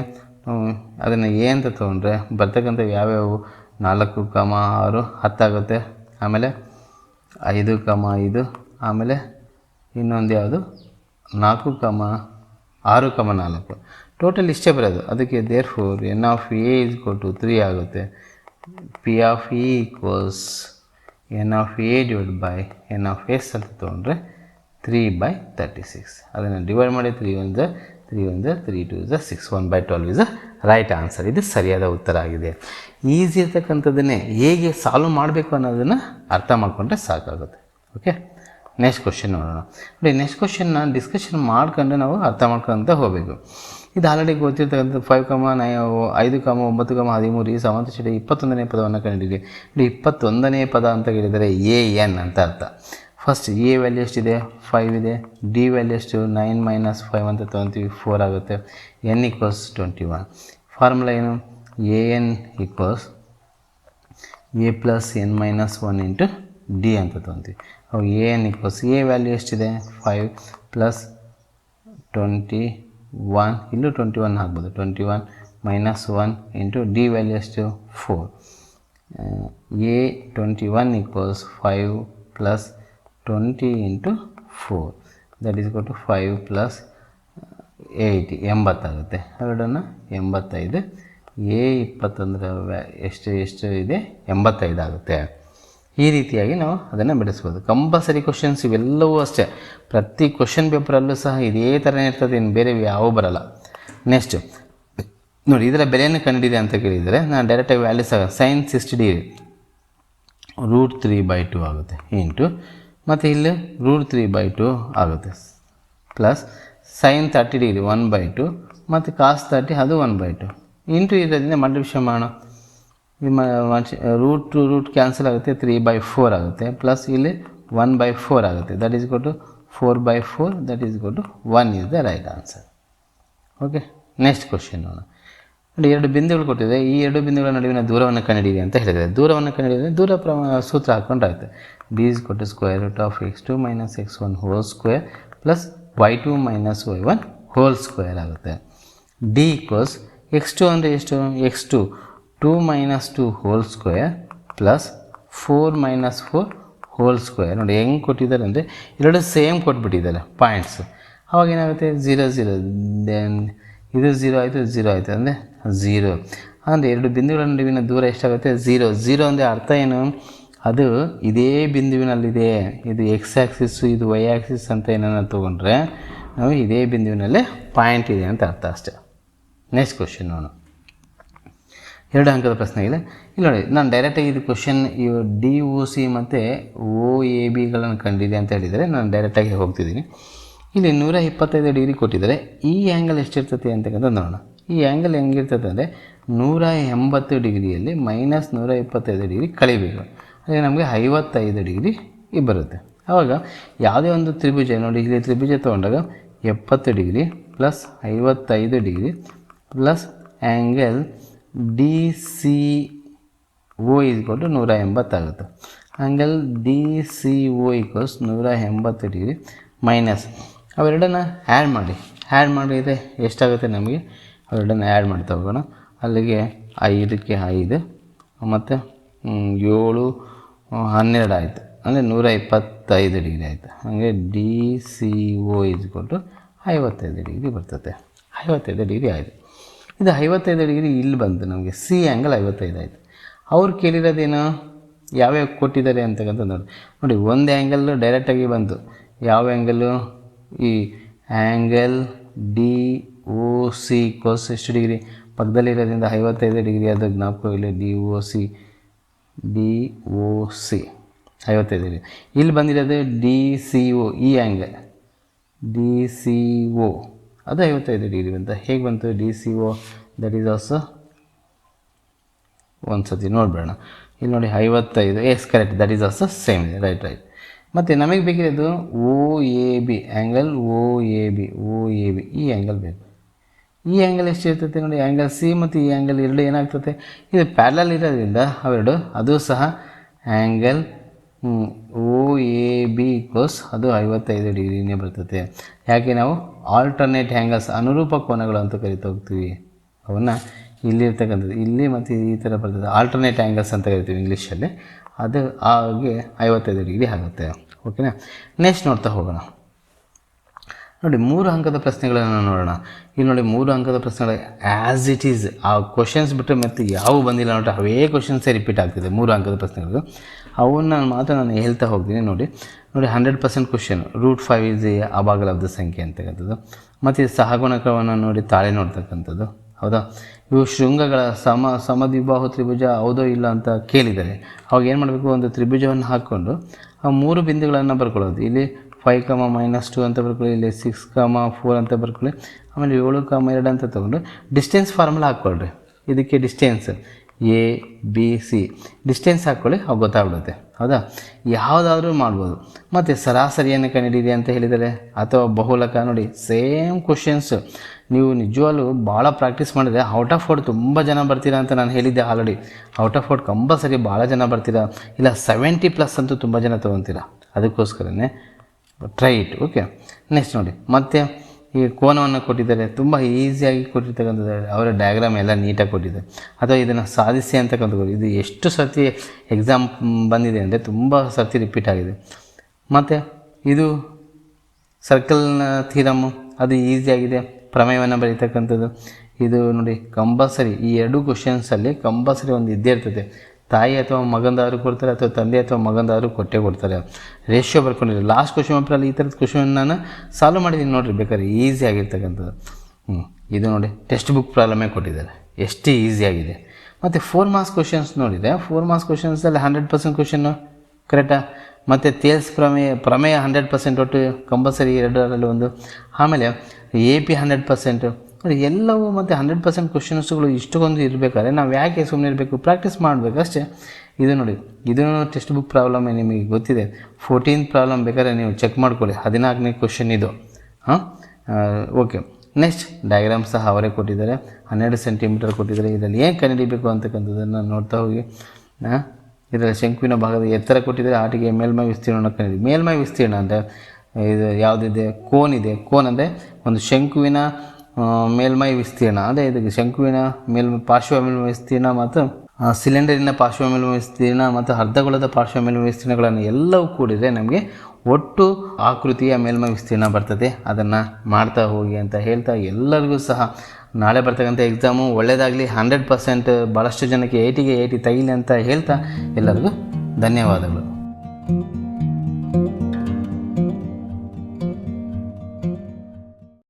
ಅದನ್ನು ಏನಂತ ತೊಗೊಂಡ್ರೆ ಬರ್ತಕ್ಕಂಥ ಯಾವ್ಯಾವು? ನಾಲ್ಕು ಕಮ ಆರು ಹತ್ತಾಗುತ್ತೆ ಆಮೇಲೆ, ಐದು ಕಮ ಐದು, ಆಮೇಲೆ ಇನ್ನೊಂದು ಯಾವುದು? ನಾಲ್ಕು ಕಮ ಆರು ಕಮ ನಾಲ್ಕು. ಟೋಟಲ್ ಇಷ್ಟೇ ಬರೋದು. ಅದಕ್ಕೆ therefore n of A is two three ಆಗುತ್ತೆ. P of E equals n of A divide by n of S ಅಂತ ತೊಗೊಂಡ್ರೆ ತ್ರೀ ಬೈ ತರ್ಟಿ ಸಿಕ್ಸ್ ಅದನ್ನು ಡಿವೈಡ್ ಮಾಡಿ ತ್ರೀ ಒನ್ ಝ ತ್ರೀ ಒನ್ ಝ three two ಝ six one by twelve is a right answer ಇದು ಸರಿಯಾದ ಉತ್ತರ ಆಗಿದೆ. ಈಸಿ ಇರ್ತಕ್ಕಂಥದ್ದನ್ನೇ ಹೇಗೆ ಸಾಲ್ವ್ ಮಾಡಬೇಕು ಅನ್ನೋದನ್ನು ಅರ್ಥ ಮಾಡಿಕೊಂಡ್ರೆ ಸಾಕಾಗುತ್ತೆ. ಓಕೆ ನೆಕ್ಸ್ಟ್ ಕ್ವಶನ್ ನೋಡೋಣ. ನೋಡಿ ನೆಕ್ಸ್ಟ್ ಕ್ವಶನ್ನ ಡಿಸ್ಕಷನ್ ಮಾಡ್ಕೊಂಡು ನಾವು ಅರ್ಥ ಮಾಡ್ಕೊಂತ ಹೋಗಬೇಕು. ಇದು ಆಲ್ರೆಡಿ ಗೊತ್ತಿರ್ತಕ್ಕಂಥ ಫೈವ್ ಕಮ ನೈ ಐದು ಕಮ ಒಂಬತ್ತು ಕಮ ಹದಿಮೂರು ಈ ಸಮಂತ ಚಡಿ ಇಪ್ಪತ್ತೊಂದನೇ ಪದವನ್ನು ಕಂಡಿದ್ದೀವಿ. ಇಲ್ಲಿ ಇಪ್ಪತ್ತೊಂದನೇ ಪದ ಅಂತ ಹೇಳಿದರೆ ಎ ಎನ್ ಅಂತ ಅರ್ಥ. ಫಸ್ಟ್ ಎ ವ್ಯಾಲ್ಯೂ ಎಷ್ಟಿದೆ? ಫೈವ್ ಇದೆ. ಡಿ ವ್ಯಾಲ್ಯೂ ಎಷ್ಟು? ನೈನ್ ಮೈನಸ್ ಫೈವ್ ಅಂತ ತೊಗೊತೀವಿ ಫೋರ್ ಆಗುತ್ತೆ. N equals twenty one formula ಏನು? A n equals a plus n minus one into d ಅಂತ ತೊಗೊತೀವಿ. ಅವು a n equals a value ಎಷ್ಟಿದೆ? ಫೈವ್ ಪ್ಲಸ್ ಟ್ವೆಂಟಿ ಒನ್ ಇಲ್ಲೂ ಟ್ವೆಂಟಿ ಒನ್ ಆಗ್ಬೋದು twenty one minus one into d value ಎಷ್ಟು four a twenty one equals five plus twenty into four that is ಕೊಟ್ಟು five plus eighty ಎಂಬತ್ತಾಗುತ್ತೆ ಎರಡನ್ನು ಎಂಬತ್ತೈದು A ಇಪ್ಪತ್ತೊಂದರ ಎಷ್ಟು ಎಷ್ಟು ಇದೆ? ಎಂಬತ್ತೈದು ಆಗುತ್ತೆ. ಈ ರೀತಿಯಾಗಿ ನಾವು ಅದನ್ನು ಬಿಡಿಸ್ಬೋದು. ಕಂಪಲ್ಸರಿ ಕ್ವಶನ್ಸ್ ಇವೆಲ್ಲವೂ ಅಷ್ಟೇ. ಪ್ರತಿ ಕ್ವಶನ್ ಪೇಪರಲ್ಲೂ ಸಹ ಇದೇ ಥರನೇ ಇರ್ತದೆ, ಇನ್ನು ಬೇರೆ ಯಾವ ಬರಲ್ಲ. ನೆಕ್ಸ್ಟು ನೋಡಿ ಇದರ ಬೆಲೆಯನ್ನು ಕಂಡಿದೆ ಅಂತ ಕೇಳಿದರೆ, ನಾನು ಡೈರೆಕ್ಟಾಗಿ ವ್ಯಾಲ್ಯೂ ಸಹ sine sixty degree root three by two ಆಗುತ್ತೆ. ಇಂಟು ಮತ್ತು ಇಲ್ಲಿ ರೂಟ್ ತ್ರೀ ಬೈ ಟು ಆಗುತ್ತೆ. Plus sine thirty degree one by two ಮತ್ತು ಕಾಸ್ ತರ್ಟಿ ಅದು ಒನ್ ಬೈ ಟು ಇಂಟು ಇರೋದ್ರಿಂದ ಮಲ್ಟಿಪ್ಲಿಷನ್ ಮಾಡೋಣ. ರೂಟ್ ಟು ರೂಟ್ ಕ್ಯಾನ್ಸಲ್ ಆಗುತ್ತೆ ತ್ರೀ ಬೈ ಫೋರ್ ಆಗುತ್ತೆ. ಪ್ಲಸ್ ಇಲ್ಲಿ ಒನ್ ಬೈ ಫೋರ್ ಆಗುತ್ತೆ. That is two four by four that is two one is the right answer okay next question ನೋಡೋಣ. ನೋಡಿ, ಎರಡು ಬಿಂದುಗಳು ಕೊಟ್ಟಿದೆ. ಈ ಎರಡು ಬಿಂದುಗಳ ನಡುವಿನ ದೂರವನ್ನು ಕಂಡುಹಿಡಿಯಿರಿ ಅಂತ ಹೇಳಿದೆ ದೂರವನ್ನು ಕಂಡುಹಿಡಿದರೆ ದೂರ ಪ್ರಮ ಸೂತ್ರ ಹಾಕ್ಕೊಂಡಾಗುತ್ತೆ. ಡಿ ಇಸ್ ಕೊಟ್ಟು square root of x two minus x one whole square plus y two minus y one whole square ಆಗುತ್ತೆ. ಡಿ ಈಕ್ವಲ್ಸ್ ಎಕ್ಸ್ ಟು ಅಂದರೆ ಎಷ್ಟು? X two two minus two whole square plus four minus four whole square. ನೋಡಿ ಹೆಂಗೆ ಕೊಟ್ಟಿದ್ದಾರೆ ಅಂದರೆ ಎರಡು same ಕೊಟ್ಬಿಟ್ಟಿದ್ದಾರೆ points ಅವಾಗ ಏನಾಗುತ್ತೆ? ಝೀರೋ ಝೀರೋ ದೆನ್ ಇದು ಝೀರೋ ಆಯಿತು ಝೀರೋ ಆಯಿತು ಅಂದರೆ ಝೀರೋ ಅಂದರೆ ಎರಡು ಬಿಂದುಗಳ ನಡುವಿನ ದೂರ ಎಷ್ಟಾಗುತ್ತೆ? ಝೀರೋ ಝೀರೋ ಅಂದರೆ ಅರ್ಥ ಏನು? ಅದು ಇದೇ ಬಿಂದುವಿನಲ್ಲಿದೆ. ಇದು ಎಕ್ಸ್ ಆ್ಯಕ್ಸಿಸ್ಸು ಇದು ವೈ ಆ್ಯಕ್ಸಿಸ್ ಅಂತ ಏನನ್ನ ತೊಗೊಂಡ್ರೆ, ನಾವು ಇದೇ ಬಿಂದುವಿನಲ್ಲೇ ಪಾಯಿಂಟ್ ಇದೆ ಅಂತ ಅರ್ಥ ಅಷ್ಟೆ. ನೆಕ್ಸ್ಟ್ ಕ್ವಶನ್ ನೋಡೋಣ ಎರಡು ಅಂಕದ ಪ್ರಶ್ನೆ ಇದೆ. ಇಲ್ಲಿ ನೋಡಿ, ನಾನು ಡೈರೆಕ್ಟಾಗಿ ಇದು ಕ್ವಶನ್ ಇವು ಡಿ ಒ ಸಿ ಮತ್ತು ಒ ಎ ಬಿಗಳನ್ನು ಕಂಡಿದೆ ಅಂತ ಹೇಳಿದರೆ ನಾನು ಡೈರೆಕ್ಟಾಗಿ ಹೋಗ್ತಿದ್ದೀನಿ. ಇಲ್ಲಿ ನೂರ ಇಪ್ಪತ್ತೈದು ಡಿಗ್ರಿ ಕೊಟ್ಟಿದ್ದಾರೆ. ಈ ಆ್ಯಂಗಲ್ ಎಷ್ಟಿರ್ತದೆ ಅಂತಕ್ಕಂಥ ನೋಡೋಣ. ಈ ಆ್ಯಂಗಲ್ ಹೆಂಗಿರ್ತದೆ ಅಂದರೆ ನೂರ ಎಂಬತ್ತು ಡಿಗ್ರಿಯಲ್ಲಿ ಮೈನಸ್ ನೂರ ಇಪ್ಪತ್ತೈದು ಡಿಗ್ರಿ ಕಳಿಬೇಕು. ಅದೇ ನಮಗೆ ಐವತ್ತೈದು ಡಿಗ್ರಿ ಬರುತ್ತೆ. ಆವಾಗ ಯಾವುದೇ ಒಂದು ತ್ರಿಭುಜ, ನೋಡಿ ಇಲ್ಲಿ ತ್ರಿಭುಜ ತೊಗೊಂಡಾಗ ಎಪ್ಪತ್ತು ಡಿಗ್ರಿ ಪ್ಲಸ್ ಐವತ್ತೈದು degree plus angle D C O ಇಸ್ಕೊಂಡು ನೂರ ಎಂಬತ್ತಾಗುತ್ತೆ. Angle D C O equals ನೂರ ಎಂಬತ್ತು ಡಿಗ್ರಿ ಮೈನಸ್. ಅವೆರಡನ್ನು ಆ್ಯಡ್ ಮಾಡಿ. ಆ್ಯಡ್ ಮಾಡಿದರೆ ಎಷ್ಟಾಗುತ್ತೆ ನಮಗೆ? ಅವೆರಡನ್ನು ಆ್ಯಡ್ ಮಾಡ್ತಾ ಹೋಗೋಣ. ಅಲ್ಲಿಗೆ ಐದಕ್ಕೆ ಐದು, ಮತ್ತು ಏಳು, ಹನ್ನೆರಡು ಆಯಿತು. ಅಂದರೆ ನೂರ ಇಪ್ಪತ್ತೈದು ಡಿಗ್ರಿ ಆಯಿತು. ಹಾಗೆ ಡಿ ಸಿ ಓ ಇಸ್ಕೊಟ್ಟು ಐವತ್ತೈದು ಡಿಗ್ರಿ ಬರ್ತದೆ. ಐವತ್ತೈದು ಡಿಗ್ರಿ ಆಯಿತು. ಇದು ಐವತ್ತೈದು ಡಿಗ್ರಿ ಇಲ್ಲಿ ಬಂತು ನಮಗೆ. ಸಿ ಆ್ಯಂಗಲ್ ಐವತ್ತೈದು ಆಯಿತು. ಅವ್ರು ಕೇಳಿರೋದೇನು? ಯಾವ್ಯಾವ ಕೊಟ್ಟಿದ್ದಾರೆ ಅಂತಕ್ಕಂಥ ನೋಡಿ. ನೋಡಿ, ಒಂದು ಆ್ಯಂಗಲ್ಲು ಡೈರೆಕ್ಟಾಗಿ ಬಂತು. ಯಾವ ಆ್ಯಂಗಲ್ಲು ಈ angle D O C cos ಎಷ್ಟು ಡಿಗ್ರಿ? ಪಕ್ಕದಲ್ಲಿರೋದ್ರಿಂದ ಐವತ್ತೈದು ಡಿಗ್ರಿ ಅದು ಜ್ಞಾಪಕ ಇಲ್ಲಿ D O C D O C ಐವತ್ತೈದು ಡಿಗ್ರಿ. ಇಲ್ಲಿ ಬಂದಿರೋದು ಡಿ ಸಿ ಒ ಈ ಆ್ಯಂಗಲ್ ಡಿ ಸಿ ಒ ಅದು ಐವತ್ತೈದು ಡಿಗ್ರಿ ಅಂತ ಹೇಗೆ ಬಂತು? D C O that is also ಒಂದು ಸತಿ ನೋಡ್ಬೇಡ ಇಲ್ಲಿ ನೋಡಿ ಐವತ್ತೈದು. Yes correct that is also same ಇದೆ ರೈಟ್ ರೈಟ್ ಮತ್ತು ನಮಗೆ ಬೇಕಿರೋದು O A B angle O A B, O A B. ಈ ಆ್ಯಂಗಲ್ ಬೇಕು. ಈ ಆ್ಯಂಗಲ್ ಎಷ್ಟು ಇರ್ತೈತೆ ನೋಡಿ? ಆ್ಯಂಗಲ್ ಸಿ ಮತ್ತು ಈ ಆ್ಯಂಗಲ್ ಎರಡು ಏನಾಗ್ತದೆ ಇದು ಪ್ಯಾರಲಲ್ ಇರೋದ್ರಿಂದ ಅವೆರಡು, ಅದು ಸಹ angle O, A, B cos ಅದು ಐವತ್ತೈದು ಡಿಗ್ರಿನೇ ಬರ್ತದೆ. ಯಾಕೆ ನಾವು ಆಲ್ಟರ್ನೇಟ್ ಹ್ಯಾಂಗಲ್ಸ್ ಅನುರೂಪ ಕೋನಗಳು ಅಂತ ಕರಿತಾ ಹೋಗ್ತೀವಿ. ಅವನ್ನ ಇಲ್ಲಿರ್ತಕ್ಕಂಥದ್ದು. ಇಲ್ಲಿ ಮತ್ತು ಈ ಥರ ಬರ್ತದೆ. ಆಲ್ಟರ್ನೇಟ್ ಆ್ಯಂಗಲ್ಸ್ ಅಂತ ಕರಿತೀವಿ ಇಂಗ್ಲೀಷಲ್ಲಿ ಅದು ಹಾಗೆ ಐವತ್ತೈದು ಡಿಗ್ರಿ ಆಗುತ್ತೆ. ಓಕೆನಾ ನೆಕ್ಸ್ಟ್ ನೋಡ್ತಾ ಹೋಗೋಣ. ನೋಡಿ, ಮೂರು ಅಂಕದ ಪ್ರಶ್ನೆಗಳನ್ನು ನೋಡೋಣ. ಇಲ್ಲಿ ನೋಡಿ, ಮೂರು ಅಂಕದ ಪ್ರಶ್ನೆಗಳು ಆ್ಯಸ್ ಇಟ್ ಈಸ್ ಆ ಕ್ವಶನ್ಸ್ ಬಿಟ್ಟರೆ ಮತ್ತೆ ಯಾವ ಬಂದಿಲ್ಲ ನೋಡಿ ಅವೇ ಕ್ವಶನ್ಸೇ ರಿಪೀಟ್ ಆಗ್ತಿದೆ. ಮೂರು ಅಂಕದ ಪ್ರಶ್ನೆಗಳು. ಅವನ್ನ ಮಾತ್ರ ನಾನು ಹೇಳ್ತಾ ಹೋಗ್ತೀನಿ ನೋಡಿ. ನೋಡಿ hundred percent question root five is ಅಬಾಗಲಬ್ಧ ಸಂಖ್ಯೆ ಅಂತಕ್ಕಂಥದ್ದು. ಮತ್ತು ಸಹಗುಣಕವನ್ನು ನೋಡಿ ತಾಳೆ ನೋಡ್ತಕ್ಕಂಥದ್ದು. ಹೌದಾ? ಇವು ಶೃಂಗಗಳ ಸಮ ಸಮದ್ವಿಬಾಹು ತ್ರಿಭುಜ ಹೌದೋ ಇಲ್ಲ ಅಂತ ಕೇಳಿದ್ದಾರೆ ಅವಾಗ ಏನು ಮಾಡಬೇಕು? ಒಂದು ತ್ರಿಭುಜವನ್ನು ಹಾಕ್ಕೊಂಡು ಆ ಮೂರು ಬಿಂದುಗಳನ್ನು ಬರ್ಕೊಳ್ಳೋದು. ಇಲ್ಲಿ ಫೈವ್ ಕಮ ಮೈನಸ್ ಟು ಅಂತ ಬರ್ಕೊಳ್ಳಿ, ಇಲ್ಲಿ ಸಿಕ್ಸ್ ಕಮ ಫೋರ್ ಅಂತ ಬರ್ಕೊಳ್ಳಿ, ಆಮೇಲೆ ಏಳು ಕಮ ಎರಡು ಅಂತ ತೊಗೊಂಡು ಡಿಸ್ಟೆನ್ಸ್ ಫಾರ್ಮುಲಾ ಹಾಕ್ಕೊಳ್ರಿ. ಇದಕ್ಕೆ distance A, B, C. Distance ಹಾಕ್ಕೊಳ್ಳಿ ಅವು ಗೊತ್ತಾಗ್ಬಿಡುತ್ತೆ. ಹೌದಾ? ಯಾವುದಾದ್ರೂ ಮಾಡ್ಬೋದು. ಮತ್ತು ಸರಾಸರಿಯನ್ನು ಕಂಡಿಡಿದೆ ಅಂತ ಹೇಳಿದರೆ? ಅಥವಾ ಬಹುಲಕ? ನೋಡಿ ಸೇಮ್ ಕ್ವಶನ್ಸ್ ನೀವು ನಿಜವಾಗ್ಲೂ ಭಾಳ ಪ್ರಾಕ್ಟೀಸ್ ಮಾಡಿದರೆ ಔಟ್ ಆಫ್ ಔಟ್ ತುಂಬ ಜನ ಬರ್ತೀರಾ ಅಂತ ನಾನು ಹೇಳಿದ್ದೆ already out of out compulsory ಭಾಳ ಜನ ಬರ್ತೀರಾ? ಇಲ್ಲ ಸೆವೆಂಟಿ ಪ್ಲಸ್ ಅಂತೂ ತುಂಬ ಜನ ತೊಗೊತೀರಾ? ಅದಕ್ಕೋಸ್ಕರನೇ ಟ್ರೈ ಇಟ್ ಓಕೆ ನೆಕ್ಸ್ಟ್ ನೋಡಿ, ಮತ್ತೆ ಈ ಕೋನವನ್ನು ಕೊಟ್ಟಿದ್ದಾರೆ, ತುಂಬ ಈಸಿಯಾಗಿ ಕೊಟ್ಟಿರ್ತಕ್ಕಂಥದ್ದು ಅವರ ಡಯಾಗ್ರಾಮ್ ಎಲ್ಲ ನೀಟಾಗಿ ಕೊಟ್ಟಿದ್ದಾರೆ ಅಥವಾ ಇದನ್ನು ಸಾಧಿಸಿ ಅಂತಕ್ಕಂಥದ್ದು ಇದು ಎಷ್ಟು ಸರ್ತಿ ಎಕ್ಸಾಮ್ ಬಂದಿದೆ ಅಂದರೆ ತುಂಬ ಸರ್ತಿ ರಿಪೀಟ್ ಆಗಿದೆ. ಮತ್ತು ಇದು ಸರ್ಕಲ್ನ ಥೀರಮ್ಮು ಅದು ಈಸಿಯಾಗಿದೆ ಪ್ರಮೇಯವನ್ನು ಬರೀತಕ್ಕಂಥದ್ದು. ಇದು ನೋಡಿ ಕಂಪಲ್ಸರಿ ಈ ಎರಡು ಕ್ವಶನ್ಸಲ್ಲಿ ಕಂಪಲ್ಸರಿ ಒಂದು ಇದ್ದೇ ಇರ್ತದೆ. ತಾಯಿ ಅಥವಾ ಮಗಂದಾದ್ರು ಕೊಡ್ತಾರೆ ಅಥವಾ ತಂದೆ ಅಥವಾ ಮಗಂದಾದ್ರು ಕೊಟ್ಟೇ ಕೊಡ್ತಾರೆ. ರೇಷ್ಯೋ ಬರ್ಕೊಂಡಿರಿ ಲಾಸ್ಟ್ ಕ್ವಶನ್ ಪೇಪರಲ್ಲಿ ಈ ಥರದ ಕ್ವಶನ್ ನಾನು ಸಾಲ್ವ್ ಮಾಡಿದ್ದೀನಿ ನೋಡಿರಿ ಬೇಕಾದ್ರೆ. ಈಸಿ ಆಗಿರ್ತಕ್ಕಂಥದ್ದು. ಹ್ಞೂ ಇದು ನೋಡಿ ಟೆಕ್ಸ್ಟ್ ಬುಕ್ ಪ್ರಾಬ್ಲಮೇ ಕೊಟ್ಟಿದ್ದಾರೆ. ಎಷ್ಟು ಈಸಿಯಾಗಿದೆ ಮತ್ತು ಫೋರ್ ಮಾರ್ಕ್ಸ್ ಕ್ವಶನ್ಸ್ ನೋಡಿದೆ ಫೋರ್ ಮಾರ್ಕ್ಸ್ ಕ್ವಶನ್ಸಲ್ಲಿ ಹಂಡ್ರೆಡ್ ಪರ್ಸೆಂಟ್ ಕ್ವಶನ್ನು ಕರೆಕ್ಟಾ ಮತ್ತು ತೇಲ್ಸ್ ಪ್ರಮೇಯ ಪ್ರಮೇಯ ಹಂಡ್ರೆಡ್ ಪರ್ಸೆಂಟ್ ಒಟ್ಟು ಕಂಪಲ್ಸರಿ ಎರಡರಲ್ಲಿ ಒಂದು. ಆಮೇಲೆ ಎ ಪಿ ಹಂಡ್ರೆಡ್ ಪರ್ಸೆಂಟು ನೋಡಿ, ಎಲ್ಲವೂ ಮತ್ತು ಹಂಡ್ರೆಡ್ ಪರ್ಸೆಂಟ್ ಕ್ವಶನ್ಸ್ಗಳು ಇಷ್ಟೊಂದು ಇರಬೇಕಾದ್ರೆ ನಾವು ಯಾಕೆ ಸುಮ್ಮನೆ ಇರಬೇಕು? ಪ್ರಾಕ್ಟೀಸ್ ಮಾಡಬೇಕು, ಅಷ್ಟೇ. ಇದು ನೋಡಿ, ಇದು ಟೆಕ್ಸ್ಟ್ ಬುಕ್ ಪ್ರಾಬ್ಲಮ್ ನಿಮಗೆ ಗೊತ್ತಿದೆ. ಫೋರ್ಟೀನ್ ಪ್ರಾಬ್ಲಮ್ ಬೇಕಾದ್ರೆ ನೀವು ಚೆಕ್ ಮಾಡ್ಕೊಳ್ಳಿ. ಹದಿನಾಲ್ಕನೇ ಕ್ವಶನ್ ಇದು. ಹಾಂ? ಓಕೆ ನೆಕ್ಸ್ಟ್ ಡಯಾಗ್ರಾಮ್ ಸಹ ಅವರೇ ಕೊಟ್ಟಿದ್ದಾರೆ. ಹನ್ನೆರಡು ಸೆಂಟಿಮೀಟರ್ ಕೊಟ್ಟಿದ್ದಾರೆ. ಇದರಲ್ಲಿ ಏನು ಕಂಡುಹಿಡಿಬೇಕು ಅಂತಕ್ಕಂಥದ್ದನ್ನು ನೋಡ್ತಾ ಹೋಗಿ. ಇದರಲ್ಲಿ ಶಂಕುವಿನ ಭಾಗದ ಎತ್ತರ ಕೊಟ್ಟಿದ್ದಾರೆ. ಆಟಿಗೆ ಮೇಲ್ಮೈ ವಿಸ್ತೀರ್ಣ ಕಂಡಿಡಿ ಮೇಲ್ಮೈ ವಿಸ್ತೀರ್ಣ ಅಂದರೆ, ಇದು ಯಾವುದಿದೆ? ಕೋನ್ ಇದೆ. ಕೋನ್ ಅಂದರೆ ಒಂದು ಶಂಕುವಿನ ಮೇಲ್ಮೈ ವಿಸ್ತೀರ್ಣ, ಅದೇ ಇದಕ್ಕೆ ಶಂಕುವಿನ ಮೇಲ್ಮೈ, ಪಾರ್ಶ್ವ ಮೇಲ್ಮೈ ವಿಸ್ತೀರ್ಣ ಮತ್ತು ಸಿಲಿಂಡರಿನ ಪಾರ್ಶ್ವ ಮೇಲ್ಮೈ ವಿಸ್ತೀರ್ಣ ಮತ್ತು ಅರ್ಧಗೋಳದ ಪಾರ್ಶ್ವ ಮೇಲ್ಮೈ ವಿಸ್ತೀರ್ಣಗಳನ್ನು ಎಲ್ಲವೂ ಕೂಡಿದರೆ ನಮಗೆ ಒಟ್ಟು ಆಕೃತಿಯ ಮೇಲ್ಮೈ ವಿಸ್ತೀರ್ಣ ಬರ್ತದೆ. ಅದನ್ನು ಮಾಡ್ತಾ ಹೋಗಿ ಅಂತ ಹೇಳ್ತಾ ಎಲ್ಲರಿಗೂ ಸಹ ನಾಳೆ ಬರ್ತಕ್ಕಂಥ ಎಕ್ಸಾಮು ಒಳ್ಳೆಯದಾಗಲಿ ಹಂಡ್ರೆಡ್ ಪರ್ಸೆಂಟ್ ಭಾಳಷ್ಟು ಜನಕ್ಕೆ ಏಯ್ಟಿಗೆ ಏಯ್ಟಿ ತೈಲಿ ಅಂತ ಹೇಳ್ತಾ ಎಲ್ಲರಿಗೂ ಧನ್ಯವಾದಗಳು.